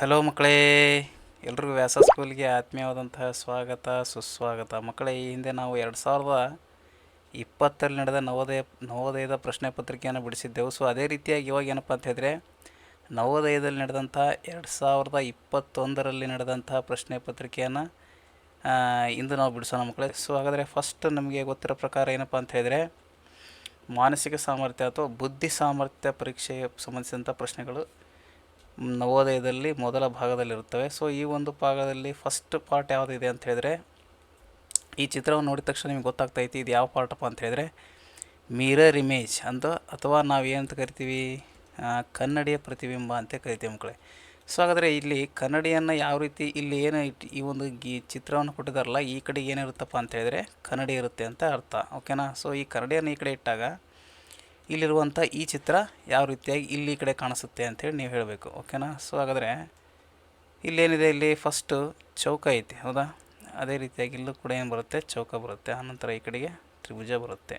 Hello ಮಕ್ಕಳೇ. ಎಲ್ರಿಗೂ ವ್ಯಾಸ ಸ್ಕೂಲ್ಗೆ ಆತ್ಮೀಯವಾದಂತಹ ಸ್ವಾಗತ, ಸುಸ್ವಾಗತ. ಮಕ್ಕಳೇ, ಈ ಹಿಂದೆ ನಾವು ಎರಡು ಸಾವಿರದ ಇಪ್ಪತ್ತರಲ್ಲಿ ನಡೆದ ನವೋದಯ, ನವೋದಯದ ಪ್ರಶ್ನೆ ಪತ್ರಿಕೆಯನ್ನು ಬಿಡಿಸಿದ್ದೆವು. ಸೊ ಅದೇ ರೀತಿಯಾಗಿ ಇವಾಗ ಏನಪ್ಪ ಅಂತ ಹೇಳಿದ್ರೆ, ನವೋದಯದಲ್ಲಿ ನಡೆದಂಥ ಎರಡು ಸಾವಿರದ ಇಪ್ಪತ್ತೊಂದರಲ್ಲಿ ನಡೆದಂಥ ಪ್ರಶ್ನೆ ಪತ್ರಿಕೆಯನ್ನು ಇಂದು ನಾವು ಬಿಡಿಸೋಣ ಮಕ್ಕಳೇ. ಸೊ ಹಾಗಾದರೆ ಫಸ್ಟ್ ನಮಗೆ ಗೊತ್ತಿರೋ ಪ್ರಕಾರ ಏನಪ್ಪ ಅಂತ ಹೇಳಿದ್ರೆ, ಮಾನಸಿಕ ಸಾಮರ್ಥ್ಯ ಅಥವಾ ಬುದ್ಧಿ ಸಾಮರ್ಥ್ಯ ಪರೀಕ್ಷೆಗೆ ಸಂಬಂಧಿಸಿದಂಥ ಪ್ರಶ್ನೆಗಳು ನವೋದಯದಲ್ಲಿ ಮೊದಲ ಭಾಗದಲ್ಲಿರುತ್ತವೆ. ಸೊ ಈ ಒಂದು ಭಾಗದಲ್ಲಿ ಫಸ್ಟ್ ಪಾರ್ಟ್ ಯಾವುದಿದೆ ಅಂತ ಹೇಳಿದ್ರೆ, ಈ ಚಿತ್ರವನ್ನು ನೋಡಿದ ತಕ್ಷಣ ನಿಮಗೆ ಗೊತ್ತಾಗ್ತೈತಿ ಇದು ಯಾವ ಪಾರ್ಟಪ್ಪ ಅಂತ ಹೇಳಿದ್ರೆ ಮಿರರ್ ಇಮೇಜ್ ಅಂತ, ಅಥವಾ ನಾವು ಏನಂತ ಕರಿತೀವಿ ಕನ್ನಡಿಯ ಪ್ರತಿಬಿಂಬ ಅಂತ ಕರಿತೀವಿ ಮಕ್ಕಳೇ. ಸೊ ಹಾಗಾದರೆ ಇಲ್ಲಿ ಕನ್ನಡಿಯನ್ನು ಯಾವ ರೀತಿ ಇಲ್ಲಿ ಏನು ಈ ಒಂದು ಗಿ ಚಿತ್ರವನ್ನು ಕೊಟ್ಟಿದ್ದಾರಲ್ಲ ಈ ಕಡೆ ಏನಿರುತ್ತಪ್ಪ ಅಂತ ಹೇಳಿದ್ರೆ ಕನ್ನಡಿ ಇರುತ್ತೆ ಅಂತ ಅರ್ಥ. ಓಕೆನಾ ಸೊ ಈ ಕನ್ನಡಿಯನ್ನು ಈ ಕಡೆ ಇಟ್ಟಾಗ ಇಲ್ಲಿರುವಂಥ ಈ ಚಿತ್ರ ಯಾವ ರೀತಿಯಾಗಿ ಇಲ್ಲಿ ಕಡೆ ಕಾಣಿಸುತ್ತೆ ಅಂತೇಳಿ ನೀವು ಹೇಳಬೇಕು, ಓಕೆನಾ? ಸೊ ಹಾಗಾದರೆ ಇಲ್ಲೇನಿದೆ, ಇಲ್ಲಿ ಫಸ್ಟು ಚೌಕ ಐತಿ, ಹೌದಾ? ಅದೇ ರೀತಿಯಾಗಿ ಇಲ್ಲೂ ಕೂಡ ಏನು ಬರುತ್ತೆ? ಚೌಕ ಬರುತ್ತೆ ಆನಂತರ ಈ ಕಡೆಗೆ ತ್ರಿಭುಜ ಬರುತ್ತೆ.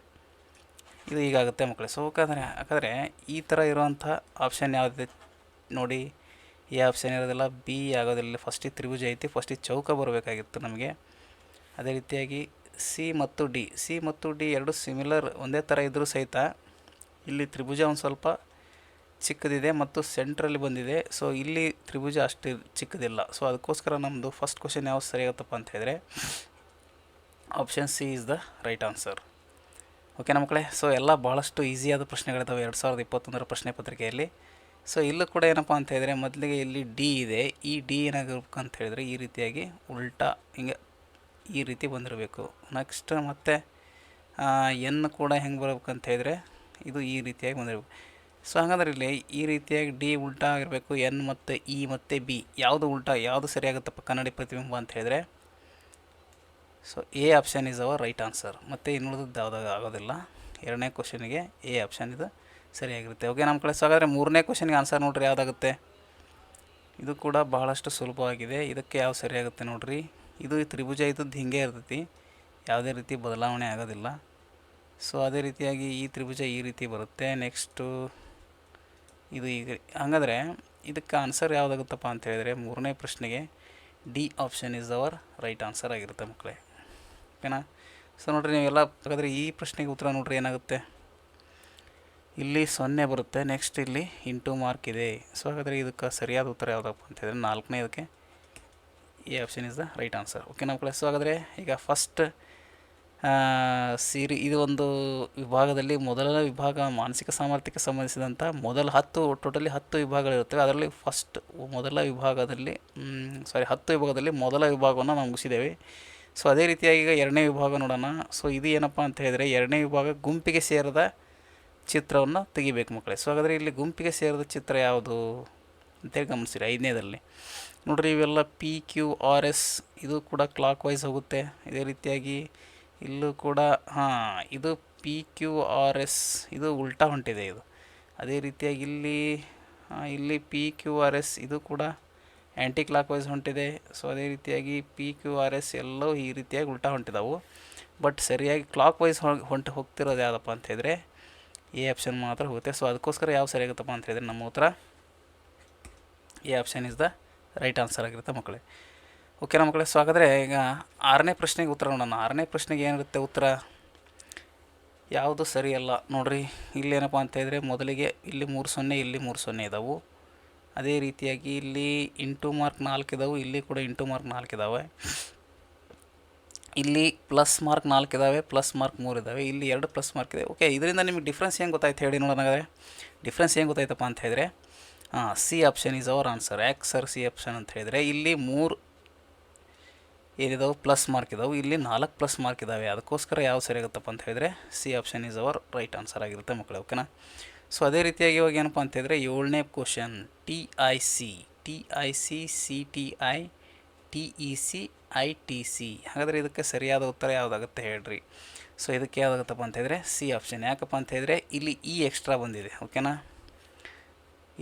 ಇದು ಈಗಾಗುತ್ತೆ ಮಕ್ಕಳೇ. ಸೊ ಯಾಕಂದರೆ ಯಾಕಂದರೆ ಈ ಥರ ಇರುವಂಥ ಆಪ್ಷನ್ ಯಾವುದಿದೆ ನೋಡಿ? ಈ ಆಪ್ಷನ್ ಇರೋದಿಲ್ಲ, ಬಿ ಆಗೋದಿಲ್ಲ. ಫಸ್ಟಿಗೆ ತ್ರಿಭುಜ ಐತಿ ಫಸ್ಟಿಗೆ ಚೌಕ ಬರಬೇಕಾಗಿತ್ತು ನಮಗೆ. ಅದೇ ರೀತಿಯಾಗಿ ಸಿ ಮತ್ತು ಡಿ. ಸಿ ಮತ್ತು ಡಿ ಎರಡು ಸಿಮಿಲರ್ ಒಂದೇ ಥರ ಇದ್ದರೂ ಸಹಿತ ಇಲ್ಲಿ ತ್ರಿಭುಜ ಒಂದು ಸ್ವಲ್ಪ ಚಿಕ್ಕದಿದೆ ಮತ್ತು ಸೆಂಟ್ರಲ್ಲಿ ಬಂದಿದೆ. ಸೊ ಇಲ್ಲಿ ತ್ರಿಭುಜ ಅಷ್ಟು ಚಿಕ್ಕದಿಲ್ಲ. ಸೊ ಅದಕ್ಕೋಸ್ಕರ ನಮ್ಮದು ಫಸ್ಟ್ ಕ್ವಶನ್ ಯಾವ್ದು ಸರಿಯಾಗುತ್ತಪ್ಪ ಅಂತ ಹೇಳಿದರೆ option C is the right answer ಓಕೆನಾ ಮಕ್ಕಳೇ ಸೊ ಎಲ್ಲ ಭಾಳಷ್ಟು ಈಸಿಯಾದ ಪ್ರಶ್ನೆಗಳಿದ್ದಾವೆ ಎರಡು ಸಾವಿರದ ಇಪ್ಪತ್ತೊಂದರ ಪ್ರಶ್ನೆ ಪತ್ರಿಕೆಯಲ್ಲಿ. ಸೊ ಇಲ್ಲೂ ಕೂಡ ಏನಪ್ಪ ಅಂತ ಹೇಳಿದರೆ, ಮೊದಲಿಗೆ ಇಲ್ಲಿ ಡಿ ಇದೆ. ಈ ಡಿ ಏನಾಗಿರ್ಬೇಕು ಅಂತ ಹೇಳಿದರೆ, ಈ ರೀತಿಯಾಗಿ ಉಲ್ಟಾ ಹಿಂಗೆ ಈ ರೀತಿ ಬಂದಿರಬೇಕು. ನೆಕ್ಸ್ಟ್ ಮತ್ತು ಎನ್ ಕೂಡ ಹೆಂಗೆ ಬರಬೇಕಂತ ಹೇಳಿದ್ರೆ ಇದು ಈ ರೀತಿಯಾಗಿ ಬಂದಿರಬೇಕು. ಸೊ ಹಾಗಾದ್ರೆ ಇಲ್ಲಿ ಈ ರೀತಿಯಾಗಿ ಡಿ ಉಲ್ಟಾ ಆಗಿರಬೇಕು ಎನ್ ಮತ್ತು ಇ ಮತ್ತು ಬಿ ಯಾವುದು ಉಲ್ಟಾ, ಯಾವುದು ಸರಿಯಾಗುತ್ತಪ್ಪ ಕನ್ನಡಿ ಪ್ರತಿಬಿಂಬ ಅಂತ ಹೇಳಿದ್ರೆ? So A option is our right answer ಮತ್ತು ಇನ್ನುಳಿದದ್ದು ಯಾವುದಾಗ ಆಗೋದಿಲ್ಲ. ಎರಡನೇ ಕ್ವಶನಿಗೆ ಎ ಆಪ್ಷನ್ ಇದು ಸರಿಯಾಗಿರುತ್ತೆ. ಓಕೆ ನಮ್ಮ ಕಡೆ ಸೊ ಹಾಗಾದರೆ ಮೂರನೇ ಕ್ವಶನ್ಗೆ ಆನ್ಸರ್ ನೋಡ್ರಿ ಯಾವುದಾಗುತ್ತೆ? ಇದು ಕೂಡ ಬಹಳಷ್ಟು ಸುಲಭವಾಗಿದೆ. ಇದಕ್ಕೆ ಯಾವ ಸರಿಯಾಗುತ್ತೆ ನೋಡ್ರಿ. ಇದು ತ್ರಿಭುಜ ಇದ್ದದ್ದು ಹಿಂಗೆ ಇರ್ತೈತಿ. ಯಾವುದೇ ರೀತಿ ಬದಲಾವಣೆ ಆಗೋದಿಲ್ಲ. ಸೊ ಅದೇ ರೀತಿಯಾಗಿ ಈ ತ್ರಿಭುಜ ಈ ರೀತಿ ಬರುತ್ತೆ. ನೆಕ್ಸ್ಟು ಇದು ಈಗ ಹಾಗಾದರೆ ಇದಕ್ಕೆ ಆನ್ಸರ್ ಯಾವುದಾಗುತ್ತಪ್ಪ ಅಂತ ಹೇಳಿದರೆ ಮೂರನೇ ಪ್ರಶ್ನೆಗೆ D option is our right answer ಆಗಿರುತ್ತೆ ಮಕ್ಕಳೇ. ಓಕೆನಾ ಸೊ ನೋಡಿರಿ ನೀವೆಲ್ಲ ಹಾಗಾದರೆ ಈ ಪ್ರಶ್ನೆಗೆ ಉತ್ತರ ನೋಡ್ರಿ ಏನಾಗುತ್ತೆ? ಇಲ್ಲಿ ಸೊನ್ನೆ ಬರುತ್ತೆ. ನೆಕ್ಸ್ಟ್ ಇಲ್ಲಿ ಇಂಟು ಮಾರ್ಕ್ ಇದೆ. ಸೊ ಹಾಗಾದರೆ ಇದಕ್ಕೆ ಸರಿಯಾದ ಉತ್ತರ ಯಾವುದಪ್ಪ ಅಂತ ಹೇಳಿದ್ರೆ ನಾಲ್ಕನೇ ಇದಕ್ಕೆ A option is the right answer okay ಮಕ್ಕಳೇ? ಸೊ ಹಾಗಾದರೆ ಈಗ ಫಸ್ಟ್ ಸೀರಿ ಇದು ಒಂದು ವಿಭಾಗದಲ್ಲಿ ಮೊದಲನೇ ವಿಭಾಗ ಮಾನಸಿಕ ಸಾಮರ್ಥ್ಯಕ್ಕೆ ಸಂಬಂಧಿಸಿದಂಥ ಮೊದಲ ಹತ್ತು, ಟೋಟಲಿ ಹತ್ತು ವಿಭಾಗಗಳಿರುತ್ತವೆ. ಅದರಲ್ಲಿ ಫಸ್ಟ್ ಮೊದಲ ವಿಭಾಗದಲ್ಲಿ ಸಾರಿ ಹತ್ತು ವಿಭಾಗದಲ್ಲಿ ಮೊದಲ ವಿಭಾಗವನ್ನು ನಾವು ಮುಗಿಸಿದ್ದೇವೆ. ಸೊ ಅದೇ ರೀತಿಯಾಗಿ ಈಗ ಎರಡನೇ ವಿಭಾಗ ನೋಡೋಣ. ಸೊ ಇದು ಏನಪ್ಪ ಅಂತ ಹೇಳಿದರೆ ಎರಡನೇ ವಿಭಾಗ ಗುಂಪಿಗೆ ಸೇರಿದ ಚಿತ್ರವನ್ನು ತೆಗಿಬೇಕು ಮಕ್ಕಳೇ. ಸೊ ಹಾಗಾದರೆ ಇಲ್ಲಿ ಗುಂಪಿಗೆ ಸೇರಿದ ಚಿತ್ರ ಯಾವುದು ಅಂತೇಳಿ ಗಮನಿಸಿರಿ, ಐದನೇದಲ್ಲಿ. ನೋಡ್ರಿ ಇವೆಲ್ಲ ಪಿ ಕ್ಯೂ ಆರ್ ಎಸ್ ಇದು ಕೂಡ ಕ್ಲಾಕ್ ವೈಸ್ ಹೋಗುತ್ತೆ. ಇದೇ ರೀತಿಯಾಗಿ ಇಲ್ಲೂ ಕೂಡ, ಹಾಂ, ಇದು ಪಿ ಕ್ಯೂ ಆರ್ ಎಸ್ ಇದು ಉಲ್ಟಾ ಹೊಂಟಿದೆ ಇದು. ಅದೇ ರೀತಿಯಾಗಿ ಇಲ್ಲಿ ಇಲ್ಲಿ ಪಿ ಕ್ಯೂ ಆರ್ ಎಸ್ ಇದು ಕೂಡ ಆ್ಯಂಟಿ ಕ್ಲಾಕ್ ವೈಸ್ ಹೊಂಟಿದೆ. ಸೊ ಅದೇ ರೀತಿಯಾಗಿ ಪಿ ಕ್ಯೂ ಆರ್ ಎಸ್ ಎಲ್ಲವೂ ಈ ರೀತಿಯಾಗಿ ಉಲ್ಟಾ ಹೊಂಟಿದಾವು. ಬಟ್ ಸರಿಯಾಗಿ ಕ್ಲಾಕ್ ವೈಸ್ ಹೊಂಟು ಹೋಗ್ತಿರೋದು ಯಾವುದಪ್ಪ ಅಂತ ಹೇಳಿದ್ರೆ, ಎ ಆಪ್ಷನ್ ಮಾತ್ರ ಹೋಗುತ್ತೆ. ಸೊ ಅದಕ್ಕೋಸ್ಕರ ಯಾವ ಸರಿಯಾಗುತ್ತಪ್ಪ ಅಂತ ಹೇಳಿದ್ರೆ ನಮ್ಮ ಉತ್ತರ, A option is the right answer ಆಗಿರುತ್ತೆ ಮಕ್ಕಳೇ. ಓಕೆನಾ ಮಕ್ಕಳೇ ಸೊ ಈಗ ಆರನೇ ಪ್ರಶ್ನೆಗೆ ಉತ್ತರ ನೋಡೋಣ. ಆರನೇ ಪ್ರಶ್ನೆಗೆ ಏನಿರುತ್ತೆ ಉತ್ತರ? ಯಾವುದು ಸರಿಯಲ್ಲ. ನೋಡ್ರಿ ಇಲ್ಲಿ ಏನಪ್ಪ ಅಂತ ಹೇಳಿದರೆ ಮೊದಲಿಗೆ ಇಲ್ಲಿ ಮೂರು ಸೊನ್ನೆ, ಇಲ್ಲಿ ಮೂರು ಸೊನ್ನೆ ಇದ್ದಾವೆ ಅದೇ ರೀತಿಯಾಗಿ ಇಲ್ಲಿ ಇಂಟು ಮಾರ್ಕ್ ನಾಲ್ಕು ಇದ್ದಾವೆ ಇಲ್ಲಿ ಕೂಡ ಇಂಟು ಮಾರ್ಕ್ ನಾಲ್ಕು ಇದ್ದಾವೆ ಇಲ್ಲಿ ಪ್ಲಸ್ ಮಾರ್ಕ್ ನಾಲ್ಕು ಇದ್ದಾವೆ ಪ್ಲಸ್ ಮಾರ್ಕ್ ಮೂರು ಇದ್ದಾವೆ ಇಲ್ಲಿ ಎರಡು ಪ್ಲಸ್ ಮಾರ್ಕ್ ಇದೆ ಓಕೆ, ಇದರಿಂದ ನಿಮಗೆ ಡಿಫ್ರೆನ್ಸ್ ಏನು ಗೊತ್ತಾಯ್ತು ಹೇಳಿ ನೋಡೋಣ ಹಾಗಾದ್ರೆ. ಡಿಫ್ರೆನ್ಸ್ ಏನು ಗೊತ್ತಾಯ್ತಪ್ಪ ಅಂತ ಹೇಳಿದ್ರೆ ಹಾಂ C option is our answer. ಯಾಕೆ ಸರ್ ಸಿ ಆಪ್ಷನ್ ಅಂತ ಹೇಳಿದರೆ, ಇಲ್ಲಿ ಮೂರು ಏನಿದಾವೆ? ಪ್ಲಸ್ ಮಾರ್ಕ್ ಇದಾವೆ. ಇಲ್ಲಿ ನಾಲ್ಕು ಪ್ಲಸ್ ಮಾರ್ಕ್ ಇದ್ದಾವೆ ಅದಕ್ಕೋಸ್ಕರ ಯಾವ ಸರಿಯಾಗುತ್ತಪ್ಪ ಅಂತ ಹೇಳಿದರೆ C option is our right answer ಆಗಿರುತ್ತೆ ಮಕ್ಕಳು ಓಕೆನಾ ಸೊ ಅದೇ ರೀತಿಯಾಗಿ ಇವಾಗ ಏನಪ್ಪ ಅಂತ ಹೇಳಿದರೆ ಏಳನೇ question T I C T I C C T I T E C I T C ಹಾಗಾದರೆ ಇದಕ್ಕೆ ಸರಿಯಾದ ಉತ್ತರ ಯಾವುದಾಗುತ್ತೆ ಹೇಳ್ರಿ. ಸೊ ಇದಕ್ಕೆ ಯಾವುದಾಗುತ್ತಪ್ಪ ಅಂತ ಹೇಳಿದ್ರೆ ಸಿ ಆಪ್ಷನ್. ಯಾಕಪ್ಪ ಅಂತ ಹೇಳಿದ್ರೆ ಇಲ್ಲಿ ಇ ಎಕ್ಸ್ಟ್ರಾ ಬಂದಿದೆ ಓಕೆನಾ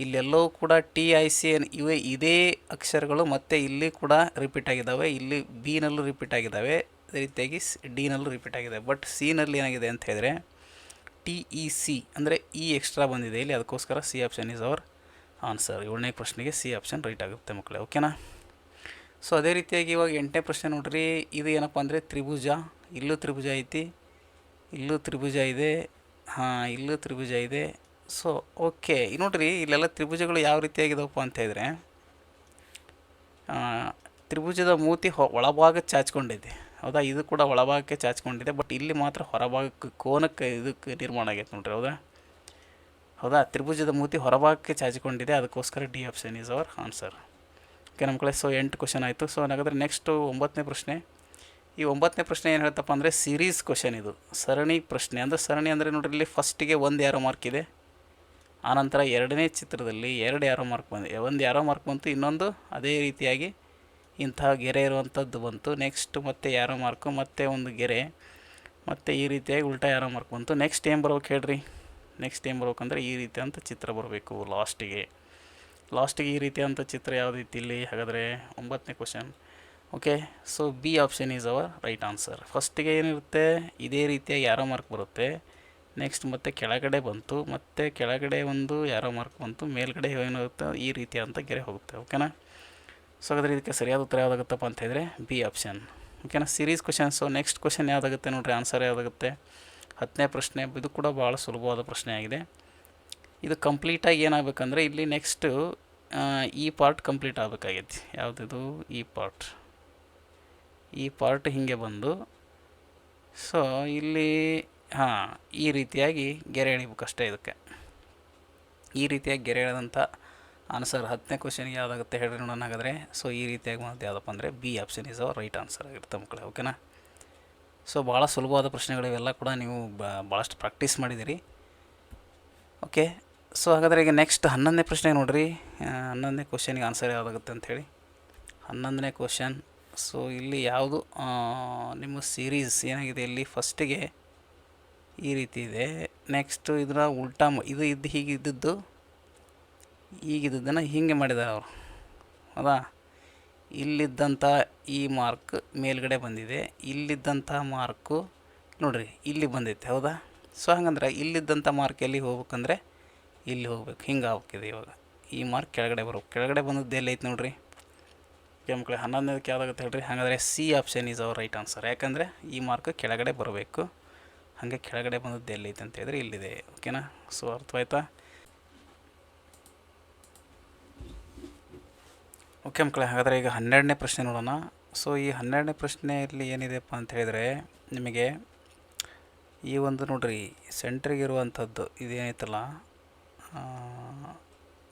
ಇಲ್ಲೆಲ್ಲವೂ ಕೂಡ ಟಿ ಐ ಸಿ ಎನ್ ಇವೆ ಇದೇ ಅಕ್ಷರಗಳು ಮತ್ತು ಇಲ್ಲಿ ಕೂಡ ರಿಪೀಟ್ ಆಗಿದ್ದಾವೆ. ಇಲ್ಲಿ ಬಿನಲ್ಲೂ ರಿಪೀಟ್ ಆಗಿದ್ದಾವೆ. ಅದೇ ರೀತಿಯಾಗಿ ಡಿನಲ್ಲೂ ರಿಪೀಟ್ ಆಗಿದೆ. ಬಟ್ ಸಿನಲ್ಲಿ ಏನಾಗಿದೆ ಅಂತ ಹೇಳಿದರೆ ಟಿ ಇ ಸಿ ಅಂದರೆ ಇ ಎಕ್ಸ್ಟ್ರಾ ಬಂದಿದೆ. ಇಲ್ಲಿ ಅದಕ್ಕೋಸ್ಕರ C option is our answer ಏಳನೇ ಪ್ರಶ್ನೆಗೆ ಸಿ ಆಪ್ಷನ್ ರೈಟ್ ಆಗುತ್ತೆ ಮಕ್ಕಳೇ. ಓಕೆನಾ ಸೊ ಅದೇ ರೀತಿಯಾಗಿ ಇವಾಗ ಎಂಟನೇ ಪ್ರಶ್ನೆ ನೋಡ್ರಿ. ಇದು ಏನಪ್ಪ ಅಂದರೆ ತ್ರಿಭುಜ. ಇಲ್ಲೂ ತ್ರಿಭುಜ ಐತಿ. ಇಲ್ಲೂ ತ್ರಿಭುಜ ಇದೆ. ಹಾಂ, ಇಲ್ಲೂ ತ್ರಿಭುಜ ಇದೆ. So, okay. ನೋಡ್ರಿ, ಇಲ್ಲೆಲ್ಲ ತ್ರಿಭುಜಗಳು ಯಾವ ರೀತಿಯಾಗಿದ್ದಾವಪ್ಪ ಅಂತ ಹೇಳಿದ್ರೆ ತ್ರಿಭುಜದ ಮೂತಿ ಹೊ ಒಳಭಾಗ ಚಾಚ್ಕೊಂಡಿದೆ. ಹೌದಾ? ಇದು ಕೂಡ ಒಳಭಾಗಕ್ಕೆ ಚಾಚ್ಕೊಂಡಿದೆ, ಬಟ್ ಇಲ್ಲಿ ಮಾತ್ರ ಹೊರಭಾಗಕ್ಕೆ, ಕೋನಕ್ಕೆ ಇದಕ್ಕೆ ನಿರ್ಮಾಣ ಆಗೈತೆ ನೋಡ್ರಿ, ಹೌದಾ? ಹೌದಾ? ತ್ರಿಭುಜದ ಮೂತಿ ಹೊರಭಾಗಕ್ಕೆ ಚಾಚಿಕೊಂಡಿದೆ, ಅದಕ್ಕೋಸ್ಕರ D option is our answer. Okay, ನಮ್ಮ ಕಡೆ ಸೊ, ಎಂಟು ಕ್ವಶನ್ ಆಯಿತು. ಸೊ, ಹಾಗಾದರೆ ನೆಕ್ಸ್ಟು ಒಂಬತ್ತನೇ ಪ್ರಶ್ನೆ. ಈ ಒಂಬತ್ತನೇ ಪ್ರಶ್ನೆ ಏನು ಹೇಳ್ತಪ್ಪ ಅಂದರೆ ಸೀರೀಸ್ ಕ್ವಶನ್ ಇದು. ಸರಣಿ ಪ್ರಶ್ನೆ. ಅಂದರೆ ಸರಣಿ ಅಂದರೆ ನೋಡ್ರಿ, ಇಲ್ಲಿ ಫಸ್ಟಿಗೆ ಒಂದು ಯಾರೋ ಮಾರ್ಕ್ ಇದೆ. ಆನಂತರ ಎರಡನೇ ಚಿತ್ರದಲ್ಲಿ ಎರಡು ಯಾರೋ ಮಾರ್ಕ್ ಬಂದಿದೆ ಒಂದು ಯಾರೋ ಮಾರ್ಕ್ ಬಂತು, ಇನ್ನೊಂದು ಅದೇ ರೀತಿಯಾಗಿ ಇಂತಹ ಗೆರೆ ಇರುವಂಥದ್ದು ಬಂತು. ನೆಕ್ಸ್ಟ್ ಮತ್ತೆ ಯಾರೋ ಮಾರ್ಕು, ಮತ್ತೆ ಒಂದು ಗೆರೆ, ಮತ್ತು ಈ ರೀತಿಯಾಗಿ ಉಲ್ಟಾ ಯಾರೋ ಮಾರ್ಕ್ ಬಂತು. ನೆಕ್ಸ್ಟ್ ಏನು ಬರ್ಬೇಕು ಹೇಳ್ರಿ? ನೆಕ್ಸ್ಟ್ ಏನು ಬರ್ಬೇಕಂದ್ರೆ ಈ ರೀತಿಯಂಥ ಚಿತ್ರ ಬರಬೇಕು ಲಾಸ್ಟಿಗೆ. ಲಾಸ್ಟಿಗೆ ಈ ರೀತಿಯಂಥ ಚಿತ್ರ ಯಾವುದೈತಿ ಇಲ್ಲಿ? ಹಾಗಾದರೆ ಒಂಬತ್ತನೇ question okay so B option is our right answer ಫಸ್ಟಿಗೆ ಏನಿರುತ್ತೆ? ಇದೇ ರೀತಿಯಾಗಿ ಯಾರೋ ಮಾರ್ಕ್ ಬರುತ್ತೆ. ನೆಕ್ಸ್ಟ್ ಮತ್ತೆ ಕೆಳಗಡೆ ಬಂತು, ಮತ್ತೆ ಕೆಳಗಡೆ ಒಂದು ಯಾರೋ ಮಾರ್ಕ್ ಬಂತು, ಮೇಲ್ಗಡೆ ಏನಾಗುತ್ತೆ, ಈ ರೀತಿಯಾದಂಥ ಗೆರೆ ಹೋಗುತ್ತೆ ಓಕೆನಾ ಸೊ ಹಾಗಾದರೆ ಇದಕ್ಕೆ ಸರಿಯಾದ ಉತ್ತರ ಯಾವುದಾಗುತ್ತಪ್ಪ ಅಂತ ಹೇಳಿದ್ರೆ ಬಿ ಆಪ್ಷನ್ ಓಕೆನಾ series question so next question ಯಾವುದಾಗುತ್ತೆ ನೋಡಿರಿ? ಆನ್ಸರ್ ಯಾವುದಾಗುತ್ತೆ? ಹತ್ತನೇ ಪ್ರಶ್ನೆ, ಇದು ಕೂಡ ಭಾಳ ಸುಲಭವಾದ ಪ್ರಶ್ನೆ ಆಗಿದೆ. ಇದು ಕಂಪ್ಲೀಟಾಗಿ ಏನಾಗಬೇಕಂದ್ರೆ ಇಲ್ಲಿ ನೆಕ್ಸ್ಟು ಈ ಪಾರ್ಟ್ ಕಂಪ್ಲೀಟ್ ಆಗಬೇಕಾಗೈತಿ. ಯಾವುದಿದು? ಈ ಪಾರ್ಟ್ ಈ ಪಾರ್ಟ್ ಹೀಗೆ ಬಂದು ಸೊ ಇಲ್ಲಿ ಹಾಂ, ಈ ರೀತಿಯಾಗಿ ಗೆರೆ ಎಳಿಬೇಕಷ್ಟೇ ಇದಕ್ಕೆ. ಈ ರೀತಿಯಾಗಿ ಗೆರೆ ಎಳೆದಂಥ ಆನ್ಸರ್ ಹತ್ತನೇ ಕ್ವಶನ್ಗೆ ಯಾವುದಾಗುತ್ತೆ ಹೇಳ್ರಿ ನೋಡೋಣ ಹಾಗಾದರೆ. ಸೊ ಈ ರೀತಿಯಾಗಿ ಮಾಡೋದು ಯಾವುದಪ್ಪ ಅಂದರೆ B option is our right answer ಆಗಿರುತ್ತೆ ಮಕ್ಕಳೇ ಓಕೆನಾ ಸೊ ಭಾಳ ಸುಲಭವಾದ ಪ್ರಶ್ನೆಗಳು ಇವೆಲ್ಲ ಕೂಡ ನೀವು ಭಾಳಷ್ಟು ಪ್ರಾಕ್ಟೀಸ್ ಮಾಡಿದ್ದೀರಿ. ಓಕೆ ಸೊ ಹಾಗಾದರೆ ಈಗ ನೆಕ್ಸ್ಟ್ ಹನ್ನೊಂದನೇ ಪ್ರಶ್ನೆ ನೋಡಿರಿ. ಹನ್ನೊಂದನೇ ಕ್ವಶನ್ಗೆ ಆನ್ಸರ್ ಯಾವುದಾಗುತ್ತೆ ಅಂಥೇಳಿ ಹನ್ನೊಂದನೇ ಕ್ವಶನ್ ಸೊ ಇಲ್ಲಿ ಯಾವುದು ನಿಮ್ಮ ಸೀರೀಸ್ ಏನಾಗಿದೆ? ಇಲ್ಲಿ ಫಸ್ಟಿಗೆ ಈ ರೀತಿ ಇದೆ. ನೆಕ್ಸ್ಟು ಇದರ ಉಲ್ಟಾ ಇದು ಇದ್ದು ಹೀಗೆ ಇದ್ದದ್ದು ಈಗಿದ್ದನ್ನು ಹೀಗೆ ಮಾಡಿದ್ದಾರೆ ಅವರು. ಹೌದಾ ಇಲ್ಲಿದ್ದಂಥ ಈ ಮಾರ್ಕ್ ಮೇಲ್ಗಡೆ ಬಂದಿದೆ. ಇಲ್ಲಿದ್ದಂಥ ಮಾರ್ಕು ನೋಡಿರಿ, ಇಲ್ಲಿ ಬಂದೈತೆ, ಹೌದಾ? ಸೊ ಹಾಗಂದ್ರೆ ಇಲ್ಲಿದ್ದಂಥ ಮಾರ್ಕ್ ಎಲ್ಲಿ ಹೋಗ್ಬೇಕಂದ್ರೆ ಇಲ್ಲಿ ಹೋಗ್ಬೇಕು. ಹಿಂಗೆ ಆಗ್ಬೇಕಿದೆ ಇವಾಗ. ಈ ಮಾರ್ಕ್ ಕೆಳಗಡೆ ಬರ್ಬೇಕು ಕೆಳಗಡೆ ಬಂದದ್ದು ಎಲ್ಲಿ ಐತೆ ನೋಡಿರಿ? ಓಕೆ ಹನ್ನೊಂದನೇದಕ್ಕೆ ಯಾವುದಾಗುತ್ತೆ ಹೇಳ್ರಿ? ಹಾಗಾದರೆ C option is our right answer ಯಾಕಂದರೆ ಈ ಮಾರ್ಕ್ ಕೆಳಗಡೆ ಬರಬೇಕು. ಹಾಗೆ ಕೆಳಗಡೆ ಬಂದದ್ದು ಎಲ್ಲೈತೆ ಅಂತ ಹೇಳಿದ್ರೆ ಇಲ್ಲಿದೆ. ಓಕೆನಾ ಸೊ ಅರ್ಥವಾಯ್ತಾ? ಓಕೆ ಮಕ್ಕಳೇ, ಹಾಗಾದರೆ ಈಗ ಹನ್ನೆರಡನೇ ಪ್ರಶ್ನೆ ನೋಡೋಣ. ಸೊ ಈ ಹನ್ನೆರಡನೇ ಪ್ರಶ್ನೆಯಲ್ಲಿ ಏನಿದೆಪ್ಪ ಅಂತ ಹೇಳಿದರೆ, ನಿಮಗೆ ಈ ಒಂದು ನೋಡ್ರಿ ಸೆಂಟ್ರಿಗೆ ಇರುವಂಥದ್ದು ಇದೇನೈತಲ್ಲ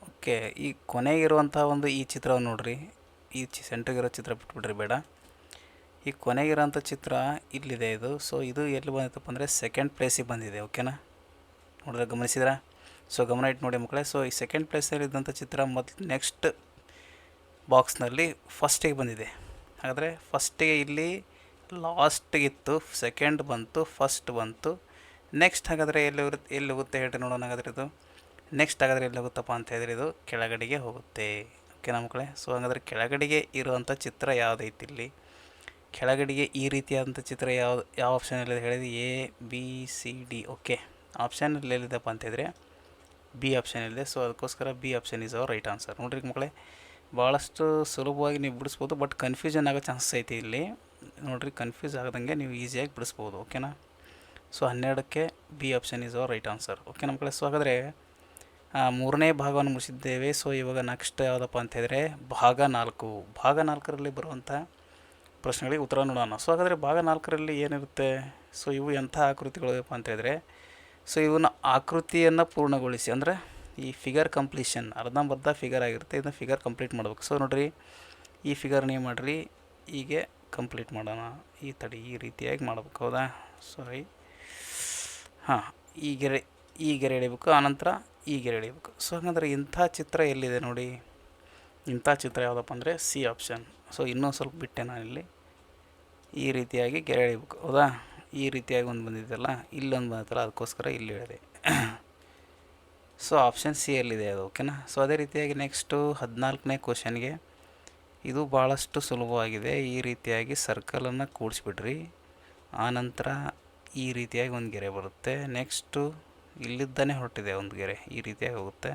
ಓಕೆ ಈ ಕೊನೆಗಿರುವಂಥ ಒಂದು ಈ ಚಿತ್ರವನ್ನು ನೋಡ್ರಿ. ಈ ಚಿ ಸೆಂಟ್ರಿಗಿರೋ ಚಿತ್ರ ಬಿಟ್ಬಿಡ್ರಿ, ಬೇಡ. ಈ ಕೊನೆಗಿರೋಂಥ ಚಿತ್ರ ಇಲ್ಲಿದೆ ಇದು. ಸೊ ಇದು ಎಲ್ಲಿ ಬಂದಿತ್ತಪ್ಪ ಅಂದರೆ ಸೆಕೆಂಡ್ ಪ್ಲೇಸಿಗೆ ಬಂದಿದೆ ಓಕೆನಾ ನೋಡಿದ್ರೆ ಗಮನಿಸಿದ್ರೆ? ಸೊ ಗಮನ ಇಟ್ಟು ನೋಡಿ ಮಕ್ಕಳೇ. ಸೊ ಈ ಸೆಕೆಂಡ್ ಪ್ಲೇಸಲ್ಲಿ ಇದ್ದಂಥ ಚಿತ್ರ ಮೊದಲು ನೆಕ್ಸ್ಟ್ ಬಾಕ್ಸ್ನಲ್ಲಿ ಫಸ್ಟಿಗೆ ಬಂದಿದೆ. ಹಾಗಾದರೆ ಫಸ್ಟಿಗೆ ಇಲ್ಲಿ ಲಾಸ್ಟಿಗಿತ್ತು ಸೆಕೆಂಡ್ ಬಂತು ಫಸ್ಟ್ ಬಂತು. ನೆಕ್ಸ್ಟ್ ಹಾಗಾದರೆ ಎಲ್ಲಿ ಎಲ್ಲಿ ಹೋಗುತ್ತೆ ಹೇಳಿ ನೋಡೋಣ ಹಾಗಾದ್ರೆ ಇದು. ನೆಕ್ಸ್ಟ್ ಹಾಗಾದರೆ ಎಲ್ಲಿ ಹೋಗುತ್ತಪ್ಪ ಅಂತ ಹೇಳಿದ್ರೆ ಇದು ಕೆಳಗಡೆಗೆ ಹೋಗುತ್ತೆ ಓಕೆ ನಮ್ಮ ಮಕ್ಕಳೇ? ಸೊ ಹಾಗಾದರೆ ಕೆಳಗಡೆಗೆ ಇರುವಂಥ ಚಿತ್ರ ಯಾವುದೈತಿ ಇಲ್ಲಿ? ಕೆಳಗಡೆಗೆ ಈ ರೀತಿಯಾದಂಥ ಚಿತ್ರ ಯಾವ ಯಾವ ಆಪ್ಷನಲ್ಲಿ ಹೇಳಿದೆ A B C D okay ಆಪ್ಷನಲ್ಲಿ ಅಂತ ಹೇಳಿದ್ರೆ ಬಿ ಆಪ್ಷನ್ ಇದೆ ಸೊ ಅದಕ್ಕೋಸ್ಕರ B option is our right answer ನೋಡ್ರಿ ಮಕ್ಕಳೇ ಭಾಳಷ್ಟು ಸುಲಭವಾಗಿ ನೀವು ಬಿಡಿಸ್ಬೋದು ಬಟ್ ಕನ್ಫ್ಯೂಷನ್ ಆಗೋ ಚಾನ್ಸಸ್ ಐತಿ ಇಲ್ಲಿ. ನೋಡ್ರಿ ಕನ್ಫ್ಯೂಸ್ ಆಗದಂಗೆ ನೀವು ಈಸಿಯಾಗಿ ಬಿಡಿಸ್ಬೋದು ಓಕೆನಾ ಸೊ ಹನ್ನೆರಡಕ್ಕೆ B option is our right answer okay ನಮ್ಮ ಕಡೆ ಸೊ ಹಾಗಾದರೆ ಮೂರನೇ ಭಾಗವನ್ನು ಮುಗಿಸಿದ್ದೇವೆ. ಸೊ ಇವಾಗ ನೆಕ್ಸ್ಟ್ ಯಾವುದಪ್ಪ ಅಂತ ಹೇಳಿದ್ರೆ ಭಾಗ ನಾಲ್ಕು. ಭಾಗ ನಾಲ್ಕರಲ್ಲಿ ಬರುವಂಥ ಪ್ರಶ್ನೆಗಳಿಗೆ ಉತ್ತರ ನೋಡೋಣ. ಸೊ ಹಾಗಾದರೆ ಭಾಗ ನಾಲ್ಕರಲ್ಲಿ ಏನಿರುತ್ತೆ? ಸೊ ಇವು ಎಂಥ ಆಕೃತಿಗಳಿವೆಪ್ಪ ಅಂತ ಹೇಳಿದರೆ ಸೊ ಇವನ್ನ ಆಕೃತಿಯನ್ನು ಪೂರ್ಣಗೊಳಿಸಿ, ಅಂದರೆ ಈ ಫಿಗರ್ ಕಂಪ್ಲೀಷನ್ ಅರ್ಧಂಬರ್ಧ ಫಿಗರ್ ಆಗಿರುತ್ತೆ, ಇದನ್ನ ಫಿಗರ್ ಕಂಪ್ಲೀಟ್ ಮಾಡ್ಬೇಕು. ಸೊ ನೋಡಿರಿ, ಈ ಫಿಗರ್ನ ಏನು ಮಾಡಿರಿ? ಹೀಗೆ ಕಂಪ್ಲೀಟ್ ಮಾಡೋಣ. ಈ ತಡಿ, ಈ ರೀತಿಯಾಗಿ ಮಾಡ್ಬೇಕು, ಹೌದಾ? ಸಾರಿ ಹಾಂ, ಈ ಗೆರೆ ಈ ಗೆರೆ ಎಳಿಬೇಕು, ಆನಂತರ ಈ ಗೆರೆ ಎಳಿಬೇಕು. ಸೊ ಹಾಗಂದ್ರೆ ಇಂಥ ಚಿತ್ರ ಎಲ್ಲಿದೆ ನೋಡಿ? ಇಂಥ ಚಿತ್ರ ಯಾವುದಪ್ಪ ಅಂದರೆ ಸಿ ಆಪ್ಷನ್ ಸೊ ಇನ್ನೂ ಸ್ವಲ್ಪ ಬಿಟ್ಟೆ ನಾನಿಲ್ಲಿ ಈ ರೀತಿಯಾಗಿ ಗೆರೆ ಎಳಿಬೇಕು. ಹೌದಾ? ಈ ರೀತಿಯಾಗಿ ಒಂದು ಬಂದಿದ್ದಲ್ಲ ಇಲ್ಲೊಂದು ಬಂದಿತ್ತಲ್ಲ, ಅದಕ್ಕೋಸ್ಕರ ಇಲ್ಲಿ ಹೇಳಿದೆ ಸೊ ಆಪ್ಷನ್ ಸಿ ಎಲ್ಲಿದೆ ಅದು ಓಕೆನಾ ಸೊ ಅದೇ ರೀತಿಯಾಗಿ ನೆಕ್ಸ್ಟು ಹದಿನಾಲ್ಕನೇ ಕ್ವಶನ್ಗೆ ಇದು ಭಾಳಷ್ಟು ಸುಲಭವಾಗಿದೆ. ಈ ರೀತಿಯಾಗಿ ಸರ್ಕಲನ್ನು ಕೂಡಿಸ್ಬಿಡ್ರಿ. ಆನಂತರ ಈ ರೀತಿಯಾಗಿ ಒಂದು ಗೆರೆ ಬರುತ್ತೆ. ನೆಕ್ಸ್ಟು ಇಲ್ಲಿದ್ದಾನೆ ಹೊರಟಿದೆ ಒಂದು ಗೆರೆ, ಈ ರೀತಿಯಾಗಿ ಹೋಗುತ್ತೆ.